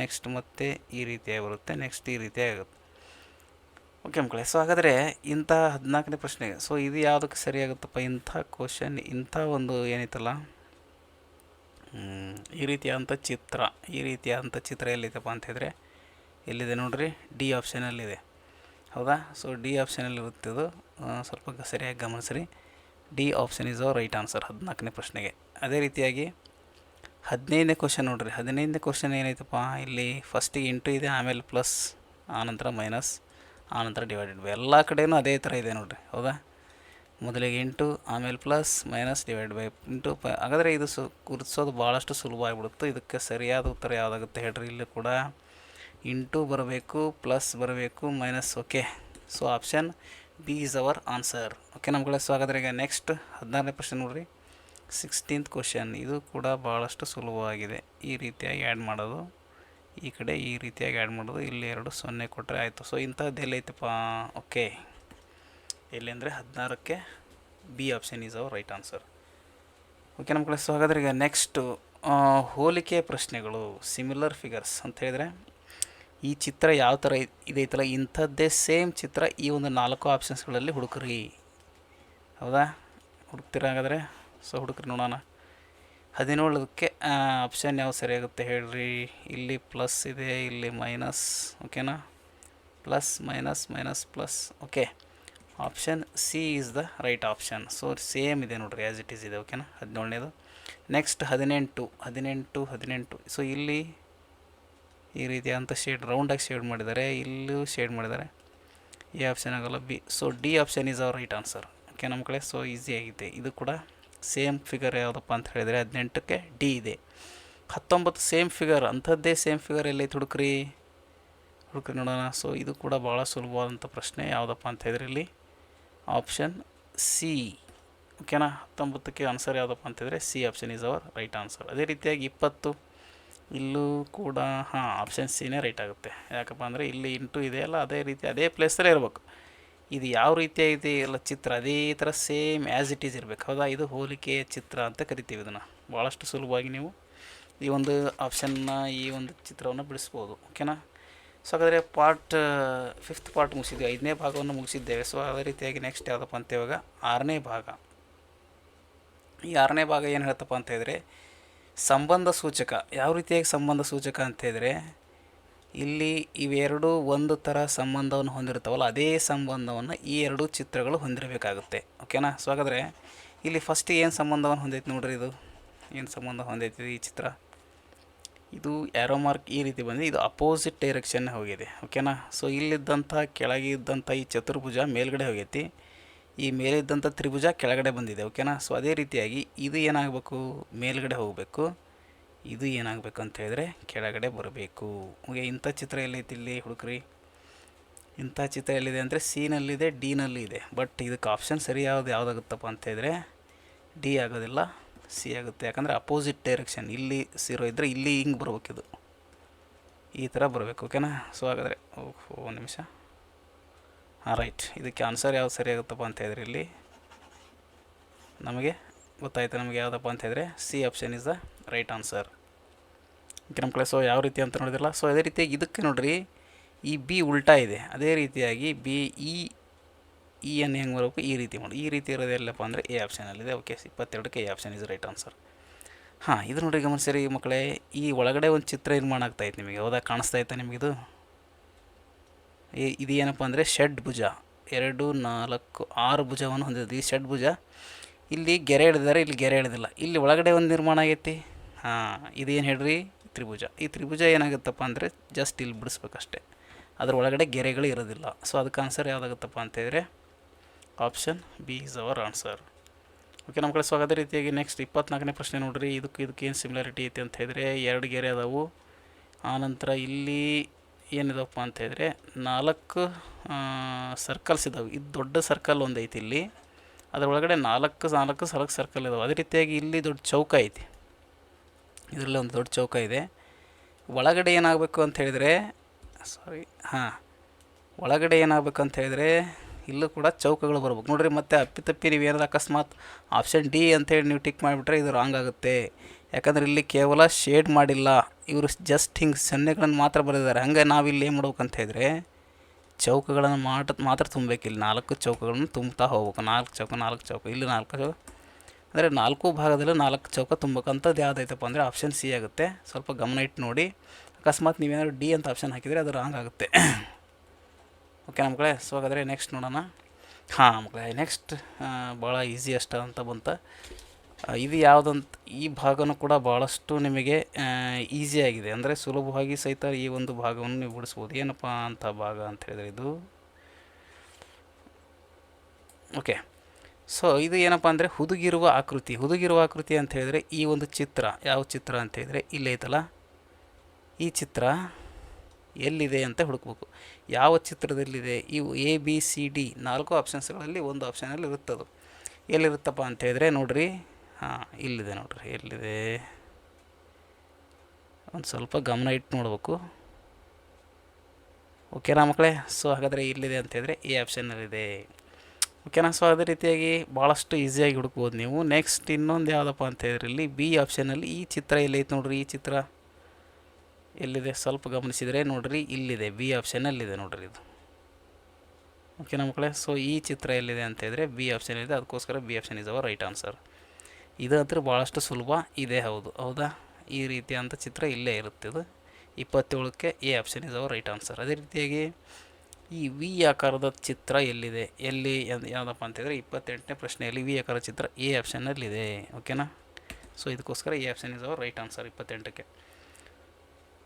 ನೆಕ್ಸ್ಟ್ ಮತ್ತೆ ಈ ರೀತಿಯಾಗಿ ಬರುತ್ತೆ. ನೆಕ್ಸ್ಟ್ ಈ ರೀತಿಯಾಗಿ ಆಗುತ್ತೆ. ಓಕೆ ಮಕ್ಕಳೇ ಸೊ ಹಾಗಾದರೆ ಇಂಥ ಹದಿನಾಲ್ಕನೇ ಪ್ರಶ್ನೆಗೆ ಸೊ ಇದು ಯಾವುದಕ್ಕೆ ಸರಿಯಾಗುತ್ತಪ್ಪ? ಇಂಥ ಕ್ವಶನ್ ಇಂಥ ಒಂದು ಏನೈತಲ್ಲ ಈ ರೀತಿಯಾದಂಥ ಚಿತ್ರ, ಈ ರೀತಿಯಾದಂಥ ಚಿತ್ರ ಎಲ್ಲಿದೆಪ್ಪ ಅಂತ ಹೇಳಿದ್ರೆ, ಎಲ್ಲಿದೆ ನೋಡಿರಿ? ಡಿ ಆಪ್ಷನಲ್ಲಿದೆ ಹೌದಾ? ಸೊ ಡಿ ಆಪ್ಷನಲ್ಲಿ ಇರುತ್ತಿದ್ದು ಸ್ವಲ್ಪ ಸರಿಯಾಗಿ ಗಮನಿಸ್ರಿ. D option is our right answer ಹದಿನಾಲ್ಕನೇ ಪ್ರಶ್ನೆಗೆ. ಅದೇ ರೀತಿಯಾಗಿ ಹದಿನೈದನೇ ಕ್ವಶನ್ ನೋಡಿರಿ. ಹದಿನೈದನೇ ಕ್ವಶನ್ ಏನೈತಪ್ಪ ಇಲ್ಲಿ ಫಸ್ಟಿಗೆ ಇಂಟು ಇದೆ, ಆಮೇಲೆ ಪ್ಲಸ್ ಆನಂತರ ಮೈನಸ್ ಆನಂತರ ಡಿವೈಡೆಡ್ ಬೈ ಎಲ್ಲ ಕಡೆಯೂ ಅದೇ ಥರ ಇದೆ ನೋಡಿರಿ, ಹೌದಾ? ಮೊದಲಿಗೆ ಇಂಟು ಆಮೇಲೆ plus minus divide by into ಪ ಹಾಗಾದರೆ ಇದು ಸು, ಗುರುತಿಸೋದು ಭಾಳಷ್ಟು ಸುಲಭ ಆಗಿಬಿಡುತ್ತೆ. ಇದಕ್ಕೆ ಸರಿಯಾದ ಉತ್ತರ ಯಾವುದಾಗುತ್ತೆ ಹೇಳ್ರಿ ಇಲ್ಲಿ ಕೂಡ. ಇಂಟು ಬರಬೇಕು ಪ್ಲಸ್ ಬರಬೇಕು minus okay so option B is our answer okay ನಮ್ಗಳ so ಹಾಗಾದ್ರೆ ಈಗ ನೆಕ್ಸ್ಟ್ ಹದಿನಾರನೇ ಪ್ರಶ್ನೆ ನೋಡಿರಿ. ಸಿಕ್ಸ್ಟೀನ್ತ್ ಕ್ವಶನ್ ಇದು ಕೂಡ ಭಾಳಷ್ಟು ಸುಲಭವಾಗಿದೆ. ಈ ರೀತಿಯಾಗಿ ಆ್ಯಡ್ ಮಾಡೋದು. ಈ ಕಡೆ ಈ ರೀತಿಯಾಗಿ ಆ್ಯಡ್ ಮಾಡೋದು. ಇಲ್ಲಿ ಎರಡು ಸೊನ್ನೆ ಕೊಟ್ಟರೆ ಆಯಿತು. ಸೊ ಇಂಥದ್ದು ಎಲ್ಲೈತಪ್ಪ? ಓಕೆ ಎಲ್ಲಿ ಅಂದರೆ ಹದಿನಾರಕ್ಕೆ B option is our right answer okay ನಮ್ಮ ಕಡೆ ಸೊ ಹಾಗಾದ್ರೆ ಈಗ ನೆಕ್ಸ್ಟು ಹೋಲಿಕೆ ಪ್ರಶ್ನೆಗಳು ಸಿಮಿಲರ್ ಫಿಗರ್ಸ್ ಅಂತ ಹೇಳಿದರೆ, ಈ ಚಿತ್ರ ಯಾವ ಥರ ಇದ್- ಇದೈತಲ್ಲ? ಇಂಥದ್ದೇ ಸೇಮ್ ಚಿತ್ರ ಈ ಒಂದು ನಾಲ್ಕು ಆಪ್ಷನ್ಸ್ಗಳಲ್ಲಿ ಹುಡುಕ್ರಿ. ಹೌದಾ? ಹುಡುಕ್ತೀರ ಹಾಗಾದರೆ? ಸೊ ಹುಡುಕ್ರಿ ನೋಡೋಣ. ಹದಿನೇಳಕ್ಕೆ ಆಪ್ಷನ್ ಯಾವ ಸರಿಯಾಗುತ್ತೆ ಹೇಳ್ರಿ. ಇಲ್ಲಿ ಪ್ಲಸ್ ಇದೆ, ಇಲ್ಲಿ ಮೈನಸ್ ಓಕೆನಾ plus minus minus plus okay option C is the right option so same ಇದೆ ನೋಡ್ರಿ ಆ್ಯಸ್ ಇಟ್ ಈಸ್ ಇದೆ ಓಕೆನಾ ಹದಿನೇಳನೇದು. ನೆಕ್ಸ್ಟ್ ಹದಿನೆಂಟು ಹದಿನೆಂಟು ಹದಿನೆಂಟು. ಸೊ ಇಲ್ಲಿ ಈ ರೀತಿಯಾದಂಥ ಶೇಡ್ ರೌಂಡಾಗಿ ಶೇಡ್ ಮಾಡಿದ್ದಾರೆ. ಇಲ್ಲೂ ಶೇಡ್ ಮಾಡಿದ್ದಾರೆ. ಈ ಆಪ್ಷನ್ ಆಗೋಲ್ಲ, B. So D option is our right answer okay ನಮ್ಮ ಕಡೆ ಸೊ ಈಸಿ ಆಗಿದೆ ಇದು ಕೂಡ ಸೇಮ್ ಫಿಗರ್ ಯಾವುದಪ್ಪ ಅಂತ ಹೇಳಿದರೆ ಹದಿನೆಂಟಕ್ಕೆ ಡಿ ಇದೆ. ಹತ್ತೊಂಬತ್ತು ಸೇಮ್ ಫಿಗರ್ ಅಂಥದ್ದೇ ಸೇಮ್ ಫಿಗರ್ ಎಲ್ಲಿ ಹುಡುಕ್ರಿ? ಹುಡುಕ್ರಿ ನೋಡೋಣ. ಸೊ ಇದು ಕೂಡ ಭಾಳ ಸುಲಭವಾದಂಥ ಪ್ರಶ್ನೆ. ಯಾವುದಪ್ಪ ಅಂತ ಹೇಳಿದ್ರೆ ಇಲ್ಲಿ ಆಪ್ಷನ್ ಸಿ ಓಕೆನಾ ಹತ್ತೊಂಬತ್ತಕ್ಕೆ ಆನ್ಸರ್ ಯಾವುದಪ್ಪ ಅಂತಂದರೆ C option is our right answer ಅದೇ ರೀತಿಯಾಗಿ ಇಪ್ಪತ್ತು, ಇಲ್ಲೂ ಕೂಡ, ಹಾಂ ಆಪ್ಷನ್ ಸಿನೇ ರೈಟ್ ಆಗುತ್ತೆ. ಯಾಕಪ್ಪ ಅಂದರೆ ಇಲ್ಲಿ ಇಂಟು ಇದೆ ಅಲ್ಲ, ಅದೇ ರೀತಿ, ಅದೇ ಪ್ಲೇಸಲ್ಲೇ ಇರಬೇಕು. ಇದು ಯಾವ ರೀತಿಯಾಗಿದೆ ಎಲ್ಲ ಚಿತ್ರ? ಅದೇ ಥರ ಸೇಮ್ ಆ್ಯಸ್ ಇಟ್ ಈಸ್ ಇರಬೇಕು. ಹೌದಾ? ಇದು ಹೋಲಿಕೆಯ ಚಿತ್ರ ಅಂತ ಕರಿತೀವಿ ಇದನ್ನು. ಭಾಳಷ್ಟು ಸುಲಭವಾಗಿ ನೀವು ಈ ಒಂದು ಆಪ್ಷನ್ನ ಈ ಒಂದು ಚಿತ್ರವನ್ನು ಬಿಡಿಸ್ಬೋದು. ಓಕೆನಾ ಸೊ ಹಾಗಾದರೆ ಪಾರ್ಟ್ ಫಿಫ್ತ್ ಪಾರ್ಟ್ ಮುಗಿಸಿದ್ವಿ. ಐದನೇ ಭಾಗವನ್ನು ಮುಗಿಸಿದ್ದೇವೆ. ಸೊ ಅದೇ ರೀತಿಯಾಗಿ ನೆಕ್ಸ್ಟ್ ಯಾವುದಪ್ಪ ಅಂತ ಇವಾಗ? ಆರನೇ ಭಾಗ. ಈ ಆರನೇ ಭಾಗ ಏನು ಹೇಳ್ತಪ್ಪ ಅಂತ ಹೇಳಿದ್ರೆ, ಸಂಬಂಧ ಸೂಚಕ. ಯಾವ ರೀತಿಯಾಗಿ ಸಂಬಂಧ ಸೂಚಕ ಅಂತ ಹೇಳಿದ್ರೆ ಇಲ್ಲಿ ಇವೆರಡೂ ಒಂದು ಥರ ಸಂಬಂಧವನ್ನು ಹೊಂದಿರ್ತಾವಲ್ಲ ಅದೇ ಸಂಬಂಧವನ್ನು ಈ ಎರಡು ಚಿತ್ರಗಳು ಹೊಂದಿರಬೇಕಾಗುತ್ತೆ. ಓಕೆನಾ ಸೊ ಹಾಗಾದರೆ ಇಲ್ಲಿ ಫಸ್ಟ್ ಏನು ಸಂಬಂಧವನ್ನು ಹೊಂದೈತಿ ನೋಡ್ರಿ ಇದು? ಏನು ಸಂಬಂಧ ಹೊಂದೈತಿ ಈ ಚಿತ್ರ? ಇದು ಆ್ಯರೋ ಮಾರ್ಕ್ ಈ ರೀತಿ ಬಂದಿದೆ ಇದು ಅಪೋಸಿಟ್ ಡೈರೆಕ್ಷನ್ನೇ ಹೋಗಿದೆ. ಓಕೆನಾ ಸೊ ಇಲ್ಲಿದ್ದಂಥ ಕೆಳಗಿದ್ದಂಥ ಈ ಚತುರ್ಭುಜ ಮೇಲ್ಗಡೆ ಹೋಗೈತಿ. ಈ ಮೇಲಿದ್ದಂಥ ತ್ರಿಭುಜ ಕೆಳಗಡೆ ಬಂದಿದೆ. ಓಕೆನಾ ಸೊ ಅದೇ ರೀತಿಯಾಗಿ ಇದು ಏನಾಗಬೇಕು? ಮೇಲ್ಗಡೆ ಹೋಗಬೇಕು. ಇದು ಏನಾಗಬೇಕು ಅಂತ ಹೇಳಿದ್ರೆ ಕೆಳಗಡೆ ಬರಬೇಕು. ಓಕೆ, ಇಂಥ ಚಿತ್ರ ಎಲ್ಲೈತಿ ಇಲ್ಲಿ ಹುಡುಕ್ರಿ. ಇಂಥ ಚಿತ್ರ ಎಲ್ಲಿದೆ ಅಂದರೆ ಸಿನಲ್ಲಿದೆ ಡಿನಲ್ಲಿ ಇದೆ ಬಟ್ ಇದಕ್ಕೆ ಆಪ್ಷನ್ ಸರಿ ಯಾವ್ದು ಯಾವುದಾಗುತ್ತಪ್ಪ ಅಂತ ಹೇಳಿದ್ರೆ ಡಿ ಆಗೋದಿಲ್ಲ, ಸಿ ಆಗುತ್ತೆ. ಯಾಕಂದರೆ ಅಪೋಸಿಟ್ ಡೈರೆಕ್ಷನ್, ಇಲ್ಲಿ ಸಿರೋ ಇದ್ದರೆ ಇಲ್ಲಿ ಹಿಂಗೆ ಬರ್ಬೇಕಿದು ಈ ಥರ ಬರಬೇಕು, ಓಕೆನಾ? ಸೊ, ಹಾಗಾದರೆ, ಓಹೋ, ಒಂದು ನಿಮಿಷ. ಹಾಂ ರೈಟ್. ಇದಕ್ಕೆ ಆನ್ಸರ್ ಯಾವ್ದು ಸರಿ ಆಗುತ್ತಪ್ಪ ಅಂತ ಹೇಳಿದ್ರೆ ಇಲ್ಲಿ ನಮಗೆ ಗೊತ್ತಾಯ್ತು ನಮಗೆ ಯಾವುದಪ್ಪ ಅಂತ ಹೇಳಿದ್ರೆ C option is the right answer. ನಮ್ಮ ಕಡೆ ಸೊ ಯಾವ ರೀತಿ ಅಂತ ನೋಡಿದಿರಲ್ಲ? ಸೊ ಅದೇ ರೀತಿಯಾಗಿ ಇದಕ್ಕೆ ನೋಡ್ರಿ, ಈ ಬಿ ಉಲ್ಟಾ ಇದೆ. ಅದೇ ರೀತಿಯಾಗಿ ಬಿ ಇ ಇ ಅನ್ನು ಹೆಂಗೆ ಬರಬೇಕು? ಈ ರೀತಿ ಮಾಡಿ. ಈ ರೀತಿ ಇರೋದು ಎಲ್ಲಪ್ಪ ಅಂದರೆ ಎ ಆಪ್ಷನಲ್ಲಿದೆ okay ಇಪ್ಪತ್ತೆರಡಕ್ಕೆ A option is right answer ಹಾಂ, ಇದು ನೋಡಿ ಗಮನಿಸಿರಿ ಮಕ್ಕಳೇ, ಈ ಒಳಗಡೆ ಒಂದು ಚಿತ್ರ ನಿರ್ಮಾಣ ಆಗ್ತಾಯಿತ್ತು ನಿಮಗೆ. ಹೌದಾ ಕಾಣಿಸ್ತಾ ಇತ್ತಾ ನಿಮಗಿದು ಇದು? ಏನಪ್ಪ ಅಂದರೆ ಷಡ್ ಭುಜ. ಎರಡು, ನಾಲ್ಕು, ಆರು ಭುಜವನ್ನು ಹೊಂದಿದ್ದು ಈ ಷಡ್ ಭುಜ. ಇಲ್ಲಿ ಗೆರೆ ಹಿಡಿದಾರೆ ಇಲ್ಲಿ ಗೆರೆ ಹಿಡಿದಿಲ್ಲ. ಇಲ್ಲಿ ಒಳಗಡೆ ಒಂದು ನಿರ್ಮಾಣ ಆಗೈತಿ. ಹಾಂ, ಇದೇನು ಹೇಳ್ರಿ? ತ್ರಿಭುಜ. ಈ ತ್ರಿಭುಜ ಏನಾಗುತ್ತಪ್ಪ ಅಂದರೆ ಜಸ್ಟ್ ಇಲ್ಲಿ ಬಿಡಿಸ್ಬೇಕಷ್ಟೆ. ಅದ್ರ ಒಳಗಡೆ ಗೆರೆಗಳು ಇರೋದಿಲ್ಲ. ಸೊ ಅದಕ್ಕೆ ಆನ್ಸರ್ ಯಾವುದಾಗುತ್ತಪ್ಪ ಅಂತ option B is our answer okay ನಮ್ಮ ಕಡೆ ಸೊ ರೀತಿಯಾಗಿ ನೆಕ್ಸ್ಟ್ ಇಪ್ಪತ್ನಾಲ್ಕನೇ ಪ್ರಶ್ನೆ ನೋಡಿರಿ. ಇದಕ್ಕೆ ಇದಕ್ಕೆ ಏನು ಸಿಮಿಲಾರಿಟಿ ಐತಿ ಅಂತ ಹೇಳಿದ್ರೆ, ಎರಡು ಗೆರೆ ಅದಾವು. ಆನಂತರ ಇಲ್ಲಿ ಏನಿದಪ್ಪ ಅಂತ ಹೇಳಿದ್ರೆ, ನಾಲ್ಕು ಸರ್ಕಲ್ಸ್ ಇದಾವೆ. ಇದು ದೊಡ್ಡ ಸರ್ಕಲ್ ಒಂದು ಐತಿ ಇಲ್ಲಿ ಅದರೊಳಗಡೆ ನಾಲ್ಕು ನಾಲ್ಕು ಸಲಕ್ ಸರ್ಕಲ್ ಇದಾವೆ. ಅದೇ ರೀತಿಯಾಗಿ ಇಲ್ಲಿ ದೊಡ್ಡ ಚೌಕ ಐತಿ. ಇದರಲ್ಲಿ ಒಂದು ದೊಡ್ಡ ಚೌಕ ಇದೆ. ಒಳಗಡೆ ಏನಾಗಬೇಕು ಅಂತ ಹೇಳಿದರೆ ಸಾರಿ ಹಾಂ, ಒಳಗಡೆ ಏನಾಗಬೇಕು ಅಂತ ಹೇಳಿದರೆ, ಇಲ್ಲೂ ಕೂಡ ಚೌಕಗಳು ಬರ್ಬೇಕು. ನೋಡ್ರಿ, ಮತ್ತೆ ಅಪ್ಪಿತಪ್ಪಿ ನೀವು ಏನಾದ್ರು ಅಕಸ್ಮಾತ್ ಆಪ್ಷನ್ ಡಿ ಅಂತೇಳಿ ನೀವು ಟಿಕ್ ಮಾಡಿಬಿಟ್ರೆ ಇದು ರಾಂಗ್ ಆಗುತ್ತೆ. ಯಾಕಂದ್ರೆ ಇಲ್ಲಿ ಕೇವಲ ಶೇಡ್ ಮಾಡಿಲ್ಲ. ಇವರು ಜಸ್ಟ್ ಹಿಂಗೆ ಸೊನ್ನೆಗಳನ್ನು ಮಾತ್ರ ಬರೆದಿದ್ದಾರೆ. ಹಂಗೆ ನಾವಿಲ್ಲಿ ಏನು ಮಾಡ್ಬೇಕಂತ ಹೇಳಿದ್ರೆ, ಚೌಕಗಳನ್ನು ಮಾಟ ಮಾತ್ರ ತುಂಬಬೇಕು ಇಲ್ಲಿ ನಾಲ್ಕು ಚೌಕಗಳನ್ನು ತುಂಬ್ತಾ ಹೋಗ್ಬೇಕು. ನಾಲ್ಕು ಚೌಕ ನಾಲ್ಕು ಚೌಕ. ಇಲ್ಲಿ ನಾಲ್ಕು ಅಂದರೆ ನಾಲ್ಕು ಭಾಗದಲ್ಲಿ ನಾಲ್ಕು ಚೌಕ ತುಂಬಕ್ಕಂಥದ್ದು ಯಾವುದೈತಪ್ಪ ಅಂದರೆ ಆಪ್ಷನ್ ಸಿ ಆಗುತ್ತೆ. ಸ್ವಲ್ಪ ಗಮನ ಇಟ್ಟು ನೋಡಿ. ಅಕಸ್ಮಾತ್ ನೀವೇನಾದ್ರು ಡಿ ಅಂತ ಆಪ್ಷನ್ ಹಾಕಿದರೆ ಅದು ರಾಂಗ್ ಆಗುತ್ತೆ. ಓಕೆ ಮಕ್ಕಳೇ, ಸೊ ಹಾಗಾದರೆ ನೆಕ್ಸ್ಟ್ ನೋಡೋಣ. ಹಾಂ ಮಕ್ಕಳೇ ನೆಕ್ಸ್ಟ್ ಭಾಳ ಈಸಿ ಅಷ್ಟ ಅಂತ ಬಂತ. ಇದು ಯಾವುದಂತ, ಈ ಭಾಗನೂ ಕೂಡ ಭಾಳಷ್ಟು ನಿಮಗೆ ಈಸಿಯಾಗಿದೆ ಅಂದರೆ ಸುಲಭವಾಗಿ ಸಹಿತ ಈ ಒಂದು ಭಾಗವನ್ನು ನೀವು ಬಿಡಿಸ್ಬೋದು. ಏನಪ್ಪ ಅಂತ ಭಾಗ ಅಂತ ಹೇಳಿದ್ರೆ ಇದು? ಓಕೆ. ಸೊ ಇದು ಏನಪ್ಪ ಅಂದರೆ ಹುದುಗಿರುವ ಆಕೃತಿ. ಹುದುಗಿರುವ ಆಕೃತಿ ಅಂತ ಹೇಳಿದ್ರೆ ಈ ಒಂದು ಚಿತ್ರ. ಯಾವ ಚಿತ್ರ ಅಂತ ಹೇಳಿದ್ರೆ ಇಲ್ಲೇ ಐತಲ್ಲ? ಈ ಚಿತ್ರ ಎಲ್ಲಿದೆ ಅಂತ ಹುಡುಕ್ಬೇಕು. ಯಾವ ಚಿತ್ರದಲ್ಲಿದೆ? ಇವು ಎ ಬಿ ಸಿ ಡಿ ನಾಲ್ಕು ಆಪ್ಷನ್ಸ್ಗಳಲ್ಲಿ ಒಂದು ಆಪ್ಷನಲ್ಲಿ ಇರುತ್ತದು. ಎಲ್ಲಿರುತ್ತಪ್ಪ ಅಂತ ಹೇಳಿದರೆ ನೋಡ್ರಿ. ಹಾಂ, ಇಲ್ಲಿದೆ ನೋಡ್ರಿ. ಎಲ್ಲಿದೆ? ಒಂದು ಸ್ವಲ್ಪ ಗಮನ ಇಟ್ಟು ನೋಡ್ಬೇಕು. ಓಕೆನಾ ಮಕ್ಕಳೇ ಸೊ ಹಾಗಾದರೆ ಇಲ್ಲಿದೆ ಅಂತ ಹೇಳಿದ್ರೆ ಈ ಆಪ್ಷನ್ನಲ್ಲಿದೆ ಓಕೆನಾ ಸೊ ಅದೇ ರೀತಿಯಾಗಿ ಭಾಳಷ್ಟು ಈಸಿಯಾಗಿ ಹುಡುಕ್ಬೋದು ನೀವು. ನೆಕ್ಸ್ಟ್ ಇನ್ನೊಂದು ಯಾವುದಪ್ಪ ಅಂತ ಹೇಳಿದ್ರೆ ಇಲ್ಲಿ ಬಿ ಆಪ್ಷನಲ್ಲಿ ಈ ಚಿತ್ರ ಎಲ್ಲೈತೆ ನೋಡ್ರಿ, ಈ ಚಿತ್ರ ಎಲ್ಲಿದೆ? ಸ್ವಲ್ಪ ಗಮನಿಸಿದರೆ ನೋಡ್ರಿ, ಇಲ್ಲಿದೆ. ಬಿ ಆಪ್ಷನಲ್ಲಿದೆ ನೋಡ್ರಿ ಇದು. ಓಕೆನಾ ಮಕ್ಕಳೇ ಸೊ ಈ ಚಿತ್ರ ಎಲ್ಲಿದೆ ಅಂತ ಹೇಳಿದ್ರೆ ಬಿ ಆಪ್ಷನ್ ಇದೆ. ಅದಕ್ಕೋಸ್ಕರ B option is our right answer ಇದು ಅಂದರೆ ಭಾಳಷ್ಟು ಸುಲಭ ಇದೆ, ಹೌದು. ಹೌದಾ? ಈ ರೀತಿಯಾದಂಥ ಚಿತ್ರ ಇಲ್ಲೇ ಇರುತ್ತೆ ಇದು. ಇಪ್ಪತ್ತೇಳಕ್ಕೆ A option is our right answer ಅದೇ ರೀತಿಯಾಗಿ ಈ ವಿ ಆಕಾರದ ಚಿತ್ರ ಎಲ್ಲಿದೆ? ಎಲ್ಲಿ ಯಾವ್ದು- ಯಾವುದಪ್ಪ ಅಂತಂದರೆ ಇಪ್ಪತ್ತೆಂಟನೇ ಪ್ರಶ್ನೆಯಲ್ಲಿ ವಿ ಆಕಾರದ ಚಿತ್ರ ಎ ಆಪ್ಷನ್ನಲ್ಲಿದೆ. ಓಕೆನಾ? ಸೊ ಇದಕ್ಕೋಸ್ಕರ A option is our right answer ಇಪ್ಪತ್ತೆಂಟಕ್ಕೆ.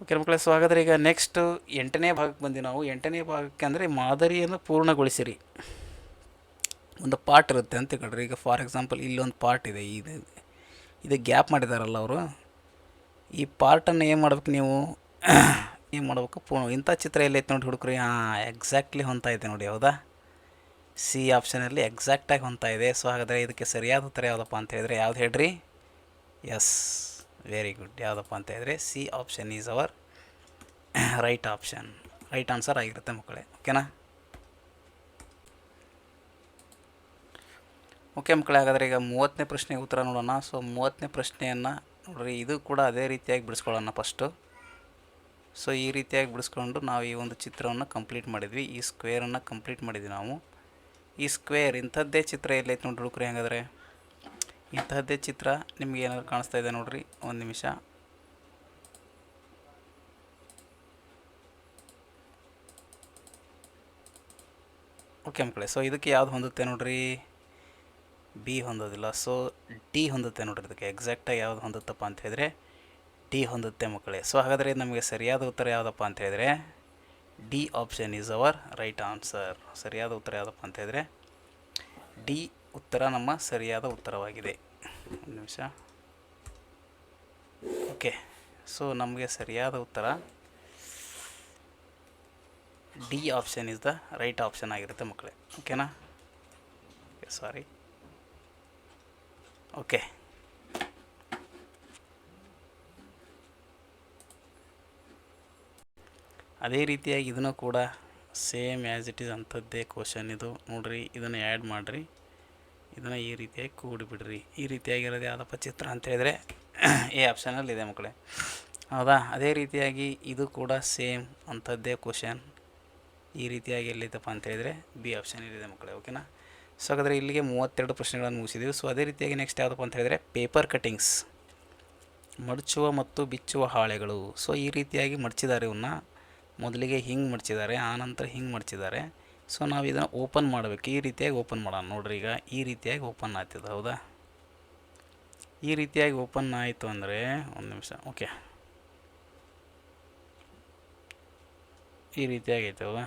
Okay ಮಕ್ಕಳೇ ಸೊ ಈಗ ನೆಕ್ಸ್ಟ್ ಎಂಟನೇ ಭಾಗಕ್ಕೆ ಬಂದು ನಾವು. ಎಂಟನೇ ಭಾಗಕ್ಕೆ ಅಂದರೆ ಮಾದರಿಯನ್ನು ಪೂರ್ಣಗೊಳಿಸಿರಿ. ಒಂದು ಪಾರ್ಟ್ ಇರುತ್ತೆ ಅಂತ ಹೇಳ್ರಿ. ಈಗ ಫಾರ್ ಎಕ್ಸಾಂಪಲ್ ಇಲ್ಲೊಂದು ಪಾರ್ಟ್ ಇದೆ, ಇದು ಇದು ಗ್ಯಾಪ್ ಮಾಡಿದಾರಲ್ಲ ಅವರು. ಈ ಪಾರ್ಟನ್ನು ಏನು ಮಾಡ್ಬೇಕು ನೀವು? ಏನು ಮಾಡ್ಬೇಕು. ಪೂರ್ಣ ಇಂಥ ಚಿತ್ರ ಎಲ್ಲೈತೆ ನೋಡಿ ಹುಡುಕ್ರಿ ಹಾಂ ಎಕ್ಸಾಕ್ಟ್ಲಿ ಹೊಂತಾ ಇದೆ ನೋಡಿ, ಹೌದಾ? ಸಿ ಆಪ್ಷನಲ್ಲಿ ಎಕ್ಸಾಕ್ಟಾಗಿ ಹೊಂತಾ ಇದೆ. ಸೊ ಹಾಗಾದರೆ ಇದಕ್ಕೆ ಸರಿಯಾದ ಉತ್ತರ ಯಾವುದಪ್ಪ ಅಂತ ಹೇಳಿದ್ರೆ ಯಾವ್ದು ಹೇಳ್ರಿ? ಎಸ್ ವೆರಿ ಗುಡ್ ಯಾವುದಪ್ಪ ಅಂತ ಹೇಳಿದ್ರೆ C option is our right option right answer ಆಗಿರುತ್ತೆ ಮಕ್ಕಳೇ. ಓಕೆನಾ ಓಕೆ ಮಕ್ಕಳೇ, ಹಾಗಾದರೆ ಈಗ ಮೂವತ್ತನೇ ಪ್ರಶ್ನೆಗೆ ಉತ್ತರ ನೋಡೋಣ. ಸೊ ಮೂವತ್ತನೇ ಪ್ರಶ್ನೆಯನ್ನು ನೋಡ್ರಿ, ಇದು ಕೂಡ ಅದೇ ರೀತಿಯಾಗಿ ಬಿಡಿಸ್ಕೊಳ್ಳೋಣ ಫಸ್ಟು ಸೊ ಈ ರೀತಿಯಾಗಿ ಬಿಡಿಸ್ಕೊಂಡು ನಾವು ಈ ಒಂದು ಚಿತ್ರವನ್ನು ಕಂಪ್ಲೀಟ್ ಮಾಡಿದ್ವಿ. ಈ ಸ್ಕ್ವೇರನ್ನು ಕಂಪ್ಲೀಟ್ ಮಾಡಿದ್ವಿ ನಾವು. ಈ ಸ್ಕ್ವೇರ್ ಇಂಥದ್ದೇ ಚಿತ್ರ ಎಲ್ಲೈತೆ ನೋಡಿ ಹುಡುಕ್ರಿ ಹಂಗಾದ್ರೆ? ಇಂಥದ್ದೇ ಚಿತ್ರ ನಿಮ್ಗೆ ಏನಾದ್ರು ಕಾಣಿಸ್ತಾ ಇದೆ ನೋಡ್ರಿ, ಒಂದು ನಿಮಿಷ. ಓಕೆ ಮಕ್ಕಳೇ ಸೊ ಇದಕ್ಕೆ ಯಾವ್ದು ಹೊಂದುತ್ತೆ ನೋಡ್ರಿ? ಬಿ ಹೊಂದೋದಿಲ್ಲ. ಸೊ ಡಿ ಹೊಂದುತ್ತೆ ನೋಡ್ರಿ ಇದಕ್ಕೆ. ಎಕ್ಸಾಕ್ಟಾಗಿ ಯಾವ್ದು ಹೊಂದುತ್ತಪ್ಪ ಅಂತ ಹೇಳಿದ್ರೆ ಡಿ ಹೊಂದುತ್ತೆ ಮಕ್ಕಳೇ. ಸೊ ಹಾಗಾದರೆ ನಮಗೆ ಸರಿಯಾದ ಉತ್ತರ ಯಾವುದಪ್ಪ ಅಂತ ಹೇಳಿದರೆ, D option is our right answer ಸರಿಯಾದ ಉತ್ತರ ಯಾವುದಪ್ಪ ಅಂತ ಹೇಳಿದರೆ, ಡಿ ಉತ್ತರ ನಮ್ಮ ಸರಿಯಾದ ಉತ್ತರವಾಗಿದೆ. ಒಂದು ನಿಮಿಷ. ಓಕೆ ಸೊ ನಮಗೆ ಸರಿಯಾದ ಉತ್ತರ D option is the right option ಆಗಿರುತ್ತೆ ಮಕ್ಕಳೇ. ಓಕೆನಾ ಸಾರಿ ಓಕೆ ಅದೇ ರೀತಿಯಾಗಿ ಇದನ್ನು ಕೂಡ ಸೇಮ್ ಆ್ಯಸ್ ಇಟ್ ಈಸ್ ಅಂಥದ್ದೇ ಕ್ವಶನ್ ಇದು. ನೋಡಿರಿ, ಇದನ್ನು ಆ್ಯಡ್ ಮಾಡಿರಿ. ಇದನ್ನು ಈ ರೀತಿಯಾಗಿ ಕೂಡಿಬಿಡ್ರಿ. ಈ ರೀತಿಯಾಗಿರೋದು ಯಾವುದಪ್ಪ ಚಿತ್ರ ಅಂತ ಹೇಳಿದರೆ ಎ ಆಪ್ಷನಲ್ಲಿ ಇದೆ ಮಕ್ಕಳೇ. ಹೌದಾ? ಅದೇ ರೀತಿಯಾಗಿ ಇದು ಕೂಡ ಸೇಮ್ ಅಂಥದ್ದೇ ಕ್ವಶನ್ ಈ ರೀತಿಯಾಗಿ ಎಲ್ಲಿದ್ದಪ್ಪ ಅಂತ ಹೇಳಿದರೆ ಬಿ ಆಪ್ಷನ್ ಇಲ್ಲಿದೆ ಮಕ್ಕಳೇ ಓಕೆನಾ ಸೊ ಹಾಗಾದರೆ ಇಲ್ಲಿಗೆ ಮೂವತ್ತೆರಡು ಪ್ರಶ್ನೆಗಳನ್ನು ಮುಗಿಸಿದ್ದೀವಿ ಸೊ ಅದೇ ರೀತಿಯಾಗಿ ನೆಕ್ಸ್ಟ್ ಯಾವುದಪ್ಪ ಅಂತ ಹೇಳಿದರೆ ಪೇಪರ್ ಕಟ್ಟಿಂಗ್ಸ್ ಮಡಚುವ ಮತ್ತು ಬಿಚ್ಚುವ ಹಾಳೆಗಳು. ಸೊ ಈ ರೀತಿಯಾಗಿ ಮಡಚಿದ್ದಾರೆ ಇವನ್ನ ಮೊದಲಿಗೆ ಹಿಂಗೆ ಮಡಚಿದ್ದಾರೆ ಆನಂತರ ಹಿಂಗೆ ಮಡಚಿದ್ದಾರೆ ಸೊ ನಾವು ಇದನ್ನು ಓಪನ್ ಮಾಡಬೇಕು. ಈ ರೀತಿಯಾಗಿ ಓಪನ್ ಮಾಡೋಣ. ನೋಡ್ರಿ ಈಗ ಈ ರೀತಿಯಾಗಿ ಓಪನ್ ಆಗ್ತದೆ ಹೌದಾ? ಈ ರೀತಿಯಾಗಿ ಓಪನ್ ಆಯಿತು ಅಂದರೆ ಒಂದು ನಿಮಿಷ ಓಕೆ ಈ ರೀತಿಯಾಗಿ ಐತೆ ಹೌದಾ.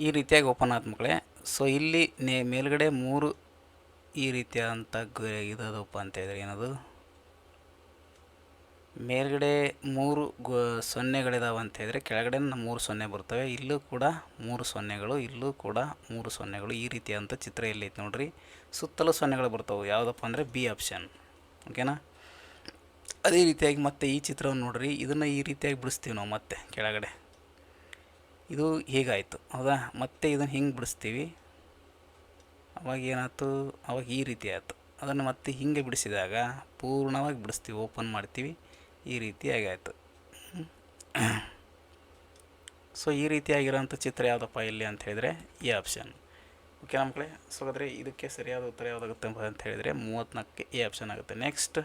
ಈ ರೀತಿಯಾಗಿ ಓಪನ್ ಆಯ್ತು ಮಕ್ಕಳೇ ಸೊ ಇಲ್ಲಿ ನೇ ಮೇಲ್ಗಡೆ ಮೂರು ಈ ರೀತಿಯಾದಂಥ ಗ ಇದದಪ್ಪ ಅಂತ ಹೇಳಿದ್ರೆ ಏನದು? ಮೇಲ್ಗಡೆ ಮೂರು ಗೊ, ಸೊನ್ನೆಗಳಿದಾವೆ ಅಂತ ಹೇಳಿದ್ರೆ ಕೆಳಗಡೆ ಮೂರು ಸೊನ್ನೆ ಬರ್ತವೆ. ಇಲ್ಲೂ ಕೂಡ ಮೂರು ಸೊನ್ನೆಗಳು, ಇಲ್ಲೂ ಕೂಡ ಮೂರು ಸೊನ್ನೆಗಳು ಈ ರೀತಿಯಾದಂಥ ಚಿತ್ರ ಎಲ್ಲೈತೆ ನೋಡ್ರಿ. ಸುತ್ತಲೂ ಸೊನ್ನೆಗಳು ಬರ್ತವೆ. ಯಾವುದಪ್ಪ ಅಂದರೆ ಬಿ ಆಪ್ಷನ್. ಓಕೆನಾ? ಅದೇ ರೀತಿಯಾಗಿ ಮತ್ತೆ ಈ ಚಿತ್ರವನ್ನು ನೋಡ್ರಿ. ಇದನ್ನು ಈ ರೀತಿಯಾಗಿ ಬಿಡಿಸ್ತೀವಿ ನಾವು ಮತ್ತೆ ಕೆಳಗಡೆ. ಇದು ಹೀಗಾಯಿತು. ಹೌದಾ? ಮತ್ತೆ ಇದನ್ನು ಹಿಂಗೆ ಬಿಡಿಸ್ತೀವಿ. ಅವಾಗ ಏನಾಯ್ತು? ಅವಾಗ ಈ ರೀತಿ ಆಯಿತು. ಅದನ್ನು ಮತ್ತೆ ಹಿಂಗೆ ಬಿಡಿಸಿದಾಗ ಪೂರ್ಣವಾಗಿ ಬಿಡಿಸ್ತೀವಿ, ಓಪನ್ ಮಾಡ್ತೀವಿ. ಈ ರೀತಿಯಾಗಾಯಿತು ಸೊ ಈ ರೀತಿಯಾಗಿರೋಂಥ ಚಿತ್ರ ಯಾವುದಪ್ಪ ಇಲ್ಲಿ ಅಂತ ಹೇಳಿದರೆ, ಈ ಆಪ್ಷನ್ ಓಕೆ ಮಕ್ಕಳೇ ಸೊ ಆದರೆ ಇದಕ್ಕೆ ಸರಿಯಾದ ಉತ್ತರ ಯಾವುದಾಗುತ್ತೆ ಅಂತ ಹೇಳಿದರೆ, ಮೂವತ್ತ್ನಾಲ್ಕಕ್ಕೆ ಈ ಆಪ್ಷನ್ ಆಗುತ್ತೆ. ನೆಕ್ಸ್ಟ್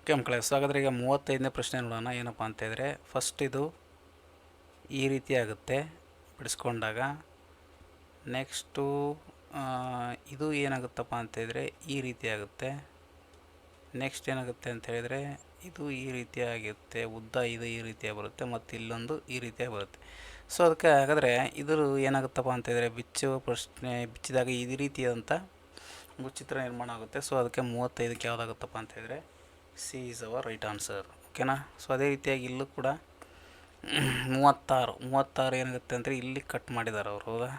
ಓಕೆ ಮಕ್ಕಳೇ ಸೊ ಹಾಗಾದರೆ ಈಗ ಮೂವತ್ತೈದನೇ ಪ್ರಶ್ನೆ ನೋಡೋಣ, ಏನಪ್ಪ ಅಂತ ಹೇಳಿದರೆ ಫಸ್ಟ್ ಇದು ಈ ರೀತಿ ಆಗುತ್ತೆ, ಬಿಡಿಸ್ಕೊಂಡಾಗ. ನೆಕ್ಸ್ಟು ಇದು ಏನಾಗುತ್ತಪ್ಪ ಅಂತ ಹೇಳಿದರೆ, ಈ ರೀತಿ ಆಗುತ್ತೆ. ನೆಕ್ಸ್ಟ್ ಏನಾಗುತ್ತೆ ಅಂತ ಹೇಳಿದರೆ, ಇದು ಈ ರೀತಿಯಾಗಿರುತ್ತೆ ಉದ್ದ ಇದು ಈ ರೀತಿಯಾಗಿ ಬರುತ್ತೆ, ಮತ್ತು ಇಲ್ಲೊಂದು ಈ ರೀತಿಯಾಗಿ ಬರುತ್ತೆ. ಸೊ ಅದಕ್ಕೆ ಹಾಗಾದರೆ ಇದು ಏನಾಗುತ್ತಪ್ಪ ಅಂತ ಹೇಳಿದರೆ, ಬಿಚ್ಚುವ ಪ್ರಶ್ನೆ, ಬಿಚ್ಚಿದಾಗ ಈ ರೀತಿಯಾದಂಥ ಒಂದು ಚಿತ್ರ ನಿರ್ಮಾಣ ಆಗುತ್ತೆ. ಸೊ ಅದಕ್ಕೆ ಮೂವತ್ತೈದಕ್ಕೆ ಯಾವುದಾಗುತ್ತಪ್ಪ ಅಂತ ಹೇಳಿದರೆ C is our right answer ಓಕೆನಾ ಸೊ ಅದೇ ರೀತಿಯಾಗಿ ಇಲ್ಲೂ ಕೂಡ ಮೂವತ್ತಾರು ಮೂವತ್ತಾರು ಏನಾಗುತ್ತೆ ಅಂದರೆ ಇಲ್ಲಿ ಕಟ್ ಮಾಡಿದ್ದಾರೆ ಅವರು, ಹೌದಾ?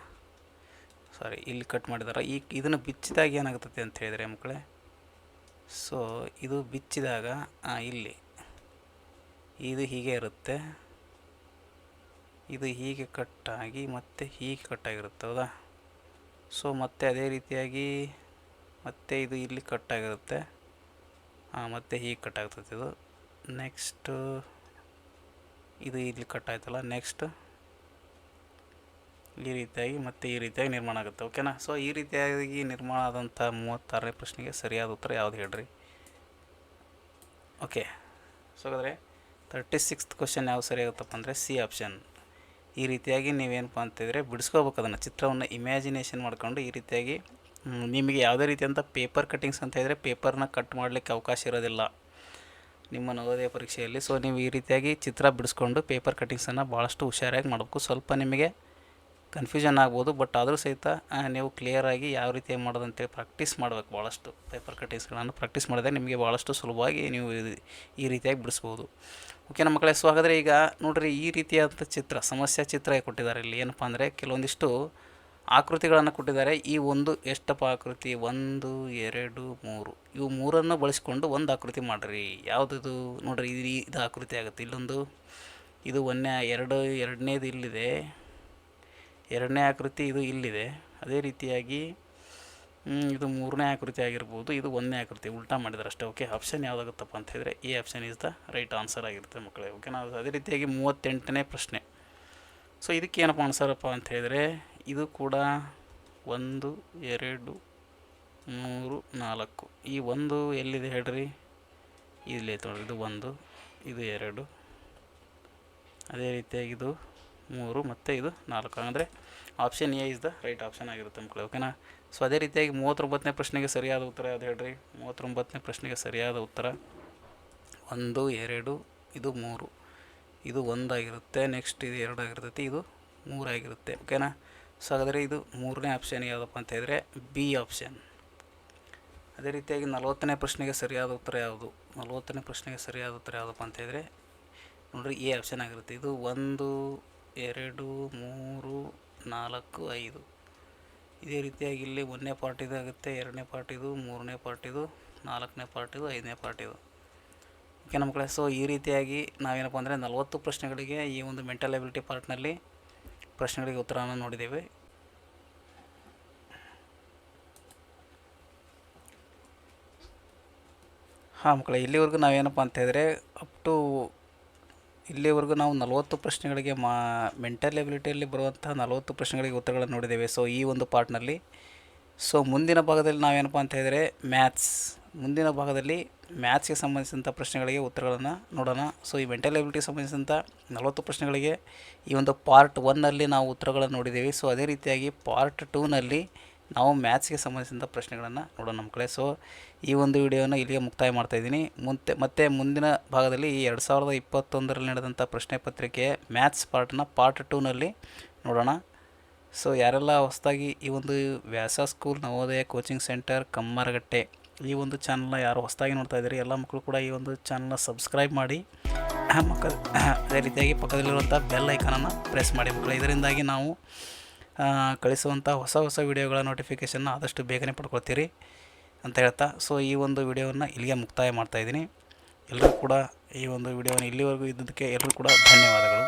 ಸಾರಿ ಇಲ್ಲಿ ಕಟ್ ಮಾಡಿದ್ದಾರೆ ಈ, ಇದನ್ನು ಬಿಚ್ಚಿದಾಗ ಏನಾಗುತ್ತೆ ಅಂತ ಹೇಳಿದರೆ ಮಕ್ಕಳೇ ಸೊ ಇದು ಬಿಚ್ಚಿದಾಗ ಇಲ್ಲಿ. ಇದು ಹೀಗೆ ಇರುತ್ತೆ. ಇದು ಹೀಗೆ ಕಟ್ಟಾಗಿ ಮತ್ತೆ ಹೀಗೆ ಕಟ್ಟಾಗಿರುತ್ತೆ, ಹೌದಾ? ಸೊ ಮತ್ತೆ ಅದೇ ರೀತಿಯಾಗಿ ಮತ್ತೆ ಇದು ಇಲ್ಲಿ ಕಟ್ಟಾಗಿರುತ್ತೆ. ಮತ್ತೆ ಹೀಗೆ ಕಟ್ಟಾಗ್ತದೆ ಇದು. ನೆಕ್ಸ್ಟು ಇದು ಇಲ್ಲಿ ಕಟ್ಟಾಯ್ತಲ್ಲ ನೆಕ್ಸ್ಟ್ ಈ ರೀತಿಯಾಗಿ ಮತ್ತೆ ಈ ರೀತಿಯಾಗಿ ನಿರ್ಮಾಣ ಆಗುತ್ತೆ ಓಕೆನಾ ಸೊ ಈ ರೀತಿಯಾಗಿ ನಿರ್ಮಾಣ ಆದಂಥ ಮೂವತ್ತಾರನೇ ಪ್ರಶ್ನೆಗೆ ಸರಿಯಾದ ಉತ್ತರ ಯಾವುದು ಹೇಳ್ರಿ? ಓಕೆ ಸೊ ಹಾಗಾದರೆ ತರ್ಟಿ ಸಿಕ್ಸ್ತ್ ಕ್ವಶನ್ ಸರಿ ಆಗುತ್ತಪ್ಪ ಅಂದರೆ ಸಿ ಆಪ್ಷನ್ ಈ ರೀತಿಯಾಗಿ ನೀವೇನಪ್ಪ ಅಂತಿದ್ರೆ ಬಿಡಿಸ್ಕೋಬೇಕು ಅದನ್ನು, ಚಿತ್ರವನ್ನು ಇಮ್ಯಾಜಿನೇಷನ್ ಮಾಡ್ಕೊಂಡು ಈ ರೀತಿಯಾಗಿ ನಿಮಗೆ ಯಾವುದೇ ರೀತಿಯಂಥ ಪೇಪರ್ ಕಟ್ಟಿಂಗ್ಸ್ ಅಂತ ಇದ್ದರೆ ಪೇಪರ್ನ ಕಟ್ ಮಾಡಲಿಕ್ಕೆ ಅವಕಾಶ ಇರೋದಿಲ್ಲ ನಿಮ್ಮ ನವೋದಯ ಪರೀಕ್ಷೆಯಲ್ಲಿ. ಸೊ ನೀವು ಈ ರೀತಿಯಾಗಿ ಚಿತ್ರ ಬಿಡಿಸ್ಕೊಂಡು ಪೇಪರ್ ಕಟ್ಟಿಂಗ್ಸನ್ನು ಭಾಳಷ್ಟು ಹುಷಾರಾಗಿ ಮಾಡಬೇಕು. ಸ್ವಲ್ಪ ನಿಮಗೆ ಕನ್ಫ್ಯೂಷನ್ ಆಗ್ಬೋದು ಬಟ್ ಆದರೂ ಸಹಿತ ನೀವು ಕ್ಲಿಯರಾಗಿ ಯಾವ ರೀತಿ ಮಾಡೋದು ಅಂತೇಳಿ ಪ್ರಾಕ್ಟೀಸ್ ಮಾಡಬೇಕು ಭಾಳಷ್ಟು ಪೇಪರ್ ಕಟ್ಟಿಂಗ್ಸ್ಗಳನ್ನು ಪ್ರಾಕ್ಟೀಸ್ ಮಾಡಿದ್ರೆ ನಿಮಗೆ ಭಾಳಷ್ಟು ಸುಲಭವಾಗಿ ನೀವು ಈ ರೀತಿಯಾಗಿ ಬಿಡಿಸ್ಬೋದು. ಓಕೆ ನಮ್ಮ ಮಕ್ಕಳೇ ಸೊ ಈಗ. ನೋಡ್ರಿ, ಈ ರೀತಿಯಾದಂಥ ಚಿತ್ರ, ಸಮಸ್ಯೆ ಚಿತ್ರ ಕೊಟ್ಟಿದ್ದಾರೆ ಇಲ್ಲಿ. ಏನಪ್ಪ ಅಂದರೆ ಕೆಲವೊಂದಿಷ್ಟು ಆಕೃತಿಗಳನ್ನು ಕೊಟ್ಟಿದ್ದಾರೆ. ಈ ಒಂದು ಎಷ್ಟಪ್ಪ ಆಕೃತಿ? ಒಂದು, ಎರಡು, ಮೂರು. ಇವು ಮೂರನ್ನು ಬಳಸಿಕೊಂಡು ಒಂದು ಆಕೃತಿ ಮಾಡಿರಿ. ಯಾವುದಿದು? ನೋಡಿರಿ, ಇದು ಇದು ಆಕೃತಿ ಆಗುತ್ತೆ. ಇಲ್ಲೊಂದು, ಇದು ಒಂದನೇ, ಎರಡು, ಎರಡನೇದು ಇಲ್ಲಿದೆ. ಎರಡನೇ ಆಕೃತಿ ಇದು ಇಲ್ಲಿದೆ. ಅದೇ ರೀತಿಯಾಗಿ ಇದು ಮೂರನೇ ಆಕೃತಿ ಆಗಿರ್ಬೋದು, ಇದು ಒಂದನೇ ಆಕೃತಿ. ಉಲ್ಟಾ ಮಾಡಿದ್ದಾರೆ ಅಷ್ಟೇ. ಓಕೆ ಆಪ್ಷನ್ ಯಾವುದಾಗುತ್ತಪ್ಪ ಅಂತ ಹೇಳಿದ್ರೆ ಈ option is the right answer ಆಗಿರುತ್ತೆ ಮಕ್ಕಳೇ. ಓಕೆ ನಾವು ಅದೇ ರೀತಿಯಾಗಿ ಮೂವತ್ತೆಂಟನೇ ಪ್ರಶ್ನೆ. ಸೊ ಇದಕ್ಕೆ ಏನಪ್ಪ ಆನ್ಸರಪ್ಪ ಅಂತ ಹೇಳಿದರೆ, ಇದು ಕೂಡ ಒಂದು, ಎರಡು, ಮೂರು, ನಾಲ್ಕು. ಈ ಒಂದು ಎಲ್ಲಿದೆ ಹೇಳ್ರಿ? ಇಲ್ಲಿ ನೋಡ್ರಿ ಇದು ಒಂದು, ಇದು ಎರಡು. ಅದೇ ರೀತಿಯಾಗಿ ಇದು ಮೂರು, ಮತ್ತು ಇದು ನಾಲ್ಕು. ಅಂದರೆ option A is the right option ಆಗಿರುತ್ತೆ ಮಕ್ಕಳು ಓಕೆನಾ ಸೊ ಅದೇ ರೀತಿಯಾಗಿ ಮೂವತ್ತೊಂಬತ್ತನೇ ಪ್ರಶ್ನೆಗೆ ಸರಿಯಾದ ಉತ್ತರ ಯಾವ್ದು ಹೇಳ್ರಿ? ಮೂವತ್ತೊಂಬತ್ತನೇ ಪ್ರಶ್ನೆಗೆ ಸರಿಯಾದ ಉತ್ತರ ಒಂದು, ಎರಡು, ಇದು ಮೂರು. ಇದು ಒಂದಾಗಿರುತ್ತೆ ನೆಕ್ಸ್ಟ್ ಇದು ಎರಡು ಆಗಿರ್ತೈತಿ, ಇದು ಮೂರಾಗಿರುತ್ತೆ ಓಕೆನಾ ಸೊ ಹಾಗಾದರೆ ಇದು ಮೂರನೇ ಆಪ್ಷನ್ ಯಾವುದಪ್ಪ ಅಂತ ಹೇಳಿದ್ರೆ ಬಿ ಆಪ್ಷನ್ ಅದೇ ರೀತಿಯಾಗಿ ನಲವತ್ತನೇ ಪ್ರಶ್ನೆಗೆ ಸರಿಯಾದ ಉತ್ತರ ಯಾವುದು? ನಲವತ್ತನೇ ಪ್ರಶ್ನೆಗೆ ಸರಿಯಾದ ಉತ್ತರ ಯಾವುದಪ್ಪ ಅಂತ ಹೇಳಿದ್ರೆ ನೋಡ್ರಿ ಎ ಆಪ್ಷನ್ ಆಗಿರುತ್ತೆ. ಇದು ಒಂದು ಎರಡು, ಮೂರು, ನಾಲ್ಕು, ಐದು. ಇದೇ ರೀತಿಯಾಗಿ ಇಲ್ಲಿ ಒಂದನೇ ಪಾರ್ಟ್ ಇದಾಗುತ್ತೆ ಎರಡನೇ ಪಾರ್ಟಿದು ಮೂರನೇ ಪಾರ್ಟಿದು ನಾಲ್ಕನೇ ಪಾರ್ಟಿದು ಐದನೇ ಪಾರ್ಟಿದು ಓಕೆ ನಮ್ಮ ಕಡೆ ಸೊ ಈ ರೀತಿಯಾಗಿ ನಾವೇನಪ್ಪ ಅಂದರೆ ನಲವತ್ತು ಪ್ರಶ್ನೆಗಳಿಗೆ ಈ ಒಂದು ಮೆಂಟಲ್ ಎಬಿಲಿಟಿ ಪಾರ್ಟ್ನಲ್ಲಿ ಪ್ರಶ್ನೆಗಳಿಗೆ ಉತ್ತರವನ್ನು ನೋಡಿದ್ದೇವೆ. ಹಾಂ ಮಕ್ಕಳೇ, ಇಲ್ಲಿವರೆಗೂ ನಾವೇನಪ್ಪ ಅಂತ ಹೇಳಿದ್ರೆ ಅಪ್ ಟು ಇಲ್ಲಿವರೆಗೂ ನಾವು ನಲವತ್ತು ಪ್ರಶ್ನೆಗಳಿಗೆ ಮಾ ಮೆಂಟಲ್ ಎಬಿಲಿಟಿಯಲ್ಲಿ ಬರುವಂತಹ ನಲವತ್ತು ಪ್ರಶ್ನೆಗಳಿಗೆ ಉತ್ತರಗಳನ್ನು ನೋಡಿದ್ದೇವೆ. ಸೊ ಈ ಒಂದು ಪಾರ್ಟ್ನಲ್ಲಿ ಸೊ ಮುಂದಿನ ಭಾಗದಲ್ಲಿ ನಾವೇನಪ್ಪ ಅಂತ ಹೇಳಿದರೆ ಮ್ಯಾಥ್ಸ್ ಮುಂದಿನ ಭಾಗದಲ್ಲಿ ಮ್ಯಾಥ್ಸ್ಗೆ ಸಂಬಂಧಿಸಿದಂಥ ಪ್ರಶ್ನೆಗಳಿಗೆ ಉತ್ತರಗಳನ್ನು ನೋಡೋಣ. ಸೊ ಈ ಮೆಂಟಲ್ ಎಬಿಲಿಟಿ ಸಂಬಂಧಿಸಿದಂಥ ನಲವತ್ತು ಪ್ರಶ್ನೆಗಳಿಗೆ ಈ ಒಂದು ಪಾರ್ಟ್ ಒನ್ನಲ್ಲಿ ನಾವು ಉತ್ತರಗಳನ್ನು ನೋಡಿದ್ದೀವಿ. ಸೊ ಅದೇ ರೀತಿಯಾಗಿ ಪಾರ್ಟ್ ಟೂನಲ್ಲಿ ನಾವು ಮ್ಯಾಥ್ಸ್ಗೆ ಸಂಬಂಧಿಸಿದಂಥ ಪ್ರಶ್ನೆಗಳನ್ನು ನೋಡೋಣ ನಮ್ಮ ಕಡೆ. ಸೊ ಈ ಒಂದು ವಿಡಿಯೋನ ಇಲ್ಲಿಗೆ ಮುಕ್ತಾಯ ಮಾಡ್ತಾಯಿದ್ದೀನಿ ಮುಂತೆ, ಮತ್ತು ಮುಂದಿನ ಭಾಗದಲ್ಲಿ ಈ ಎರಡು ಸಾವಿರದ ಇಪ್ಪತ್ತೊಂದರಲ್ಲಿ ನಡೆದಂಥ ಪ್ರಶ್ನೆ ಪತ್ರಿಕೆ ಮ್ಯಾಥ್ಸ್ ಪಾರ್ಟ್ನ ಪಾರ್ಟ್ ಟೂನಲ್ಲಿ ನೋಡೋಣ. ಸೊ ಯಾರೆಲ್ಲ ಹೊಸದಾಗಿ ಈ ಒಂದು Vyasa school Navodaya coaching centre Kammaragatte ಈ ಒಂದು ಚಾನಲ್ನ ಯಾರು ಹೊಸದಾಗಿ ನೋಡ್ತಾ ಇದ್ದೀರಿ, ಎಲ್ಲ ಮಕ್ಕಳು ಕೂಡ ಈ ಒಂದು ಚಾನಲ್ನ ಸಬ್ಸ್ಕ್ರೈಬ್ ಮಾಡಿ. ಮಕ್ಕಳು ಅದೇ ರೀತಿಯಾಗಿ ಪಕ್ಕದಲ್ಲಿರುವಂಥ ಬೆಲ್ ಐಕನನ್ನು ಪ್ರೆಸ್ ಮಾಡಿ ಮಕ್ಕಳು ಇದರಿಂದಾಗಿ ನಾವು ಕಳಿಸುವಂಥ ಹೊಸ ಹೊಸ ವೀಡಿಯೋಗಳ ನೋಟಿಫಿಕೇಷನ್ನ ಆದಷ್ಟು ಬೇಗನೆ ಪಡ್ಕೊಳ್ತೀರಿ ಅಂತ ಹೇಳ್ತಾ ಸೊ ಈ ಒಂದು ವಿಡಿಯೋವನ್ನು ಇಲ್ಲಿಗೆ ಮುಕ್ತಾಯ ಮಾಡ್ತಾಯಿದ್ದೀನಿ ಎಲ್ಲರೂ ಕೂಡ ಈ ಒಂದು ವಿಡಿಯೋವನ್ನು ಇಲ್ಲಿವರೆಗೂ ಇದ್ದಿದ್ದಕ್ಕೆ ಎಲ್ಲರೂ ಕೂಡ ಧನ್ಯವಾದಗಳು.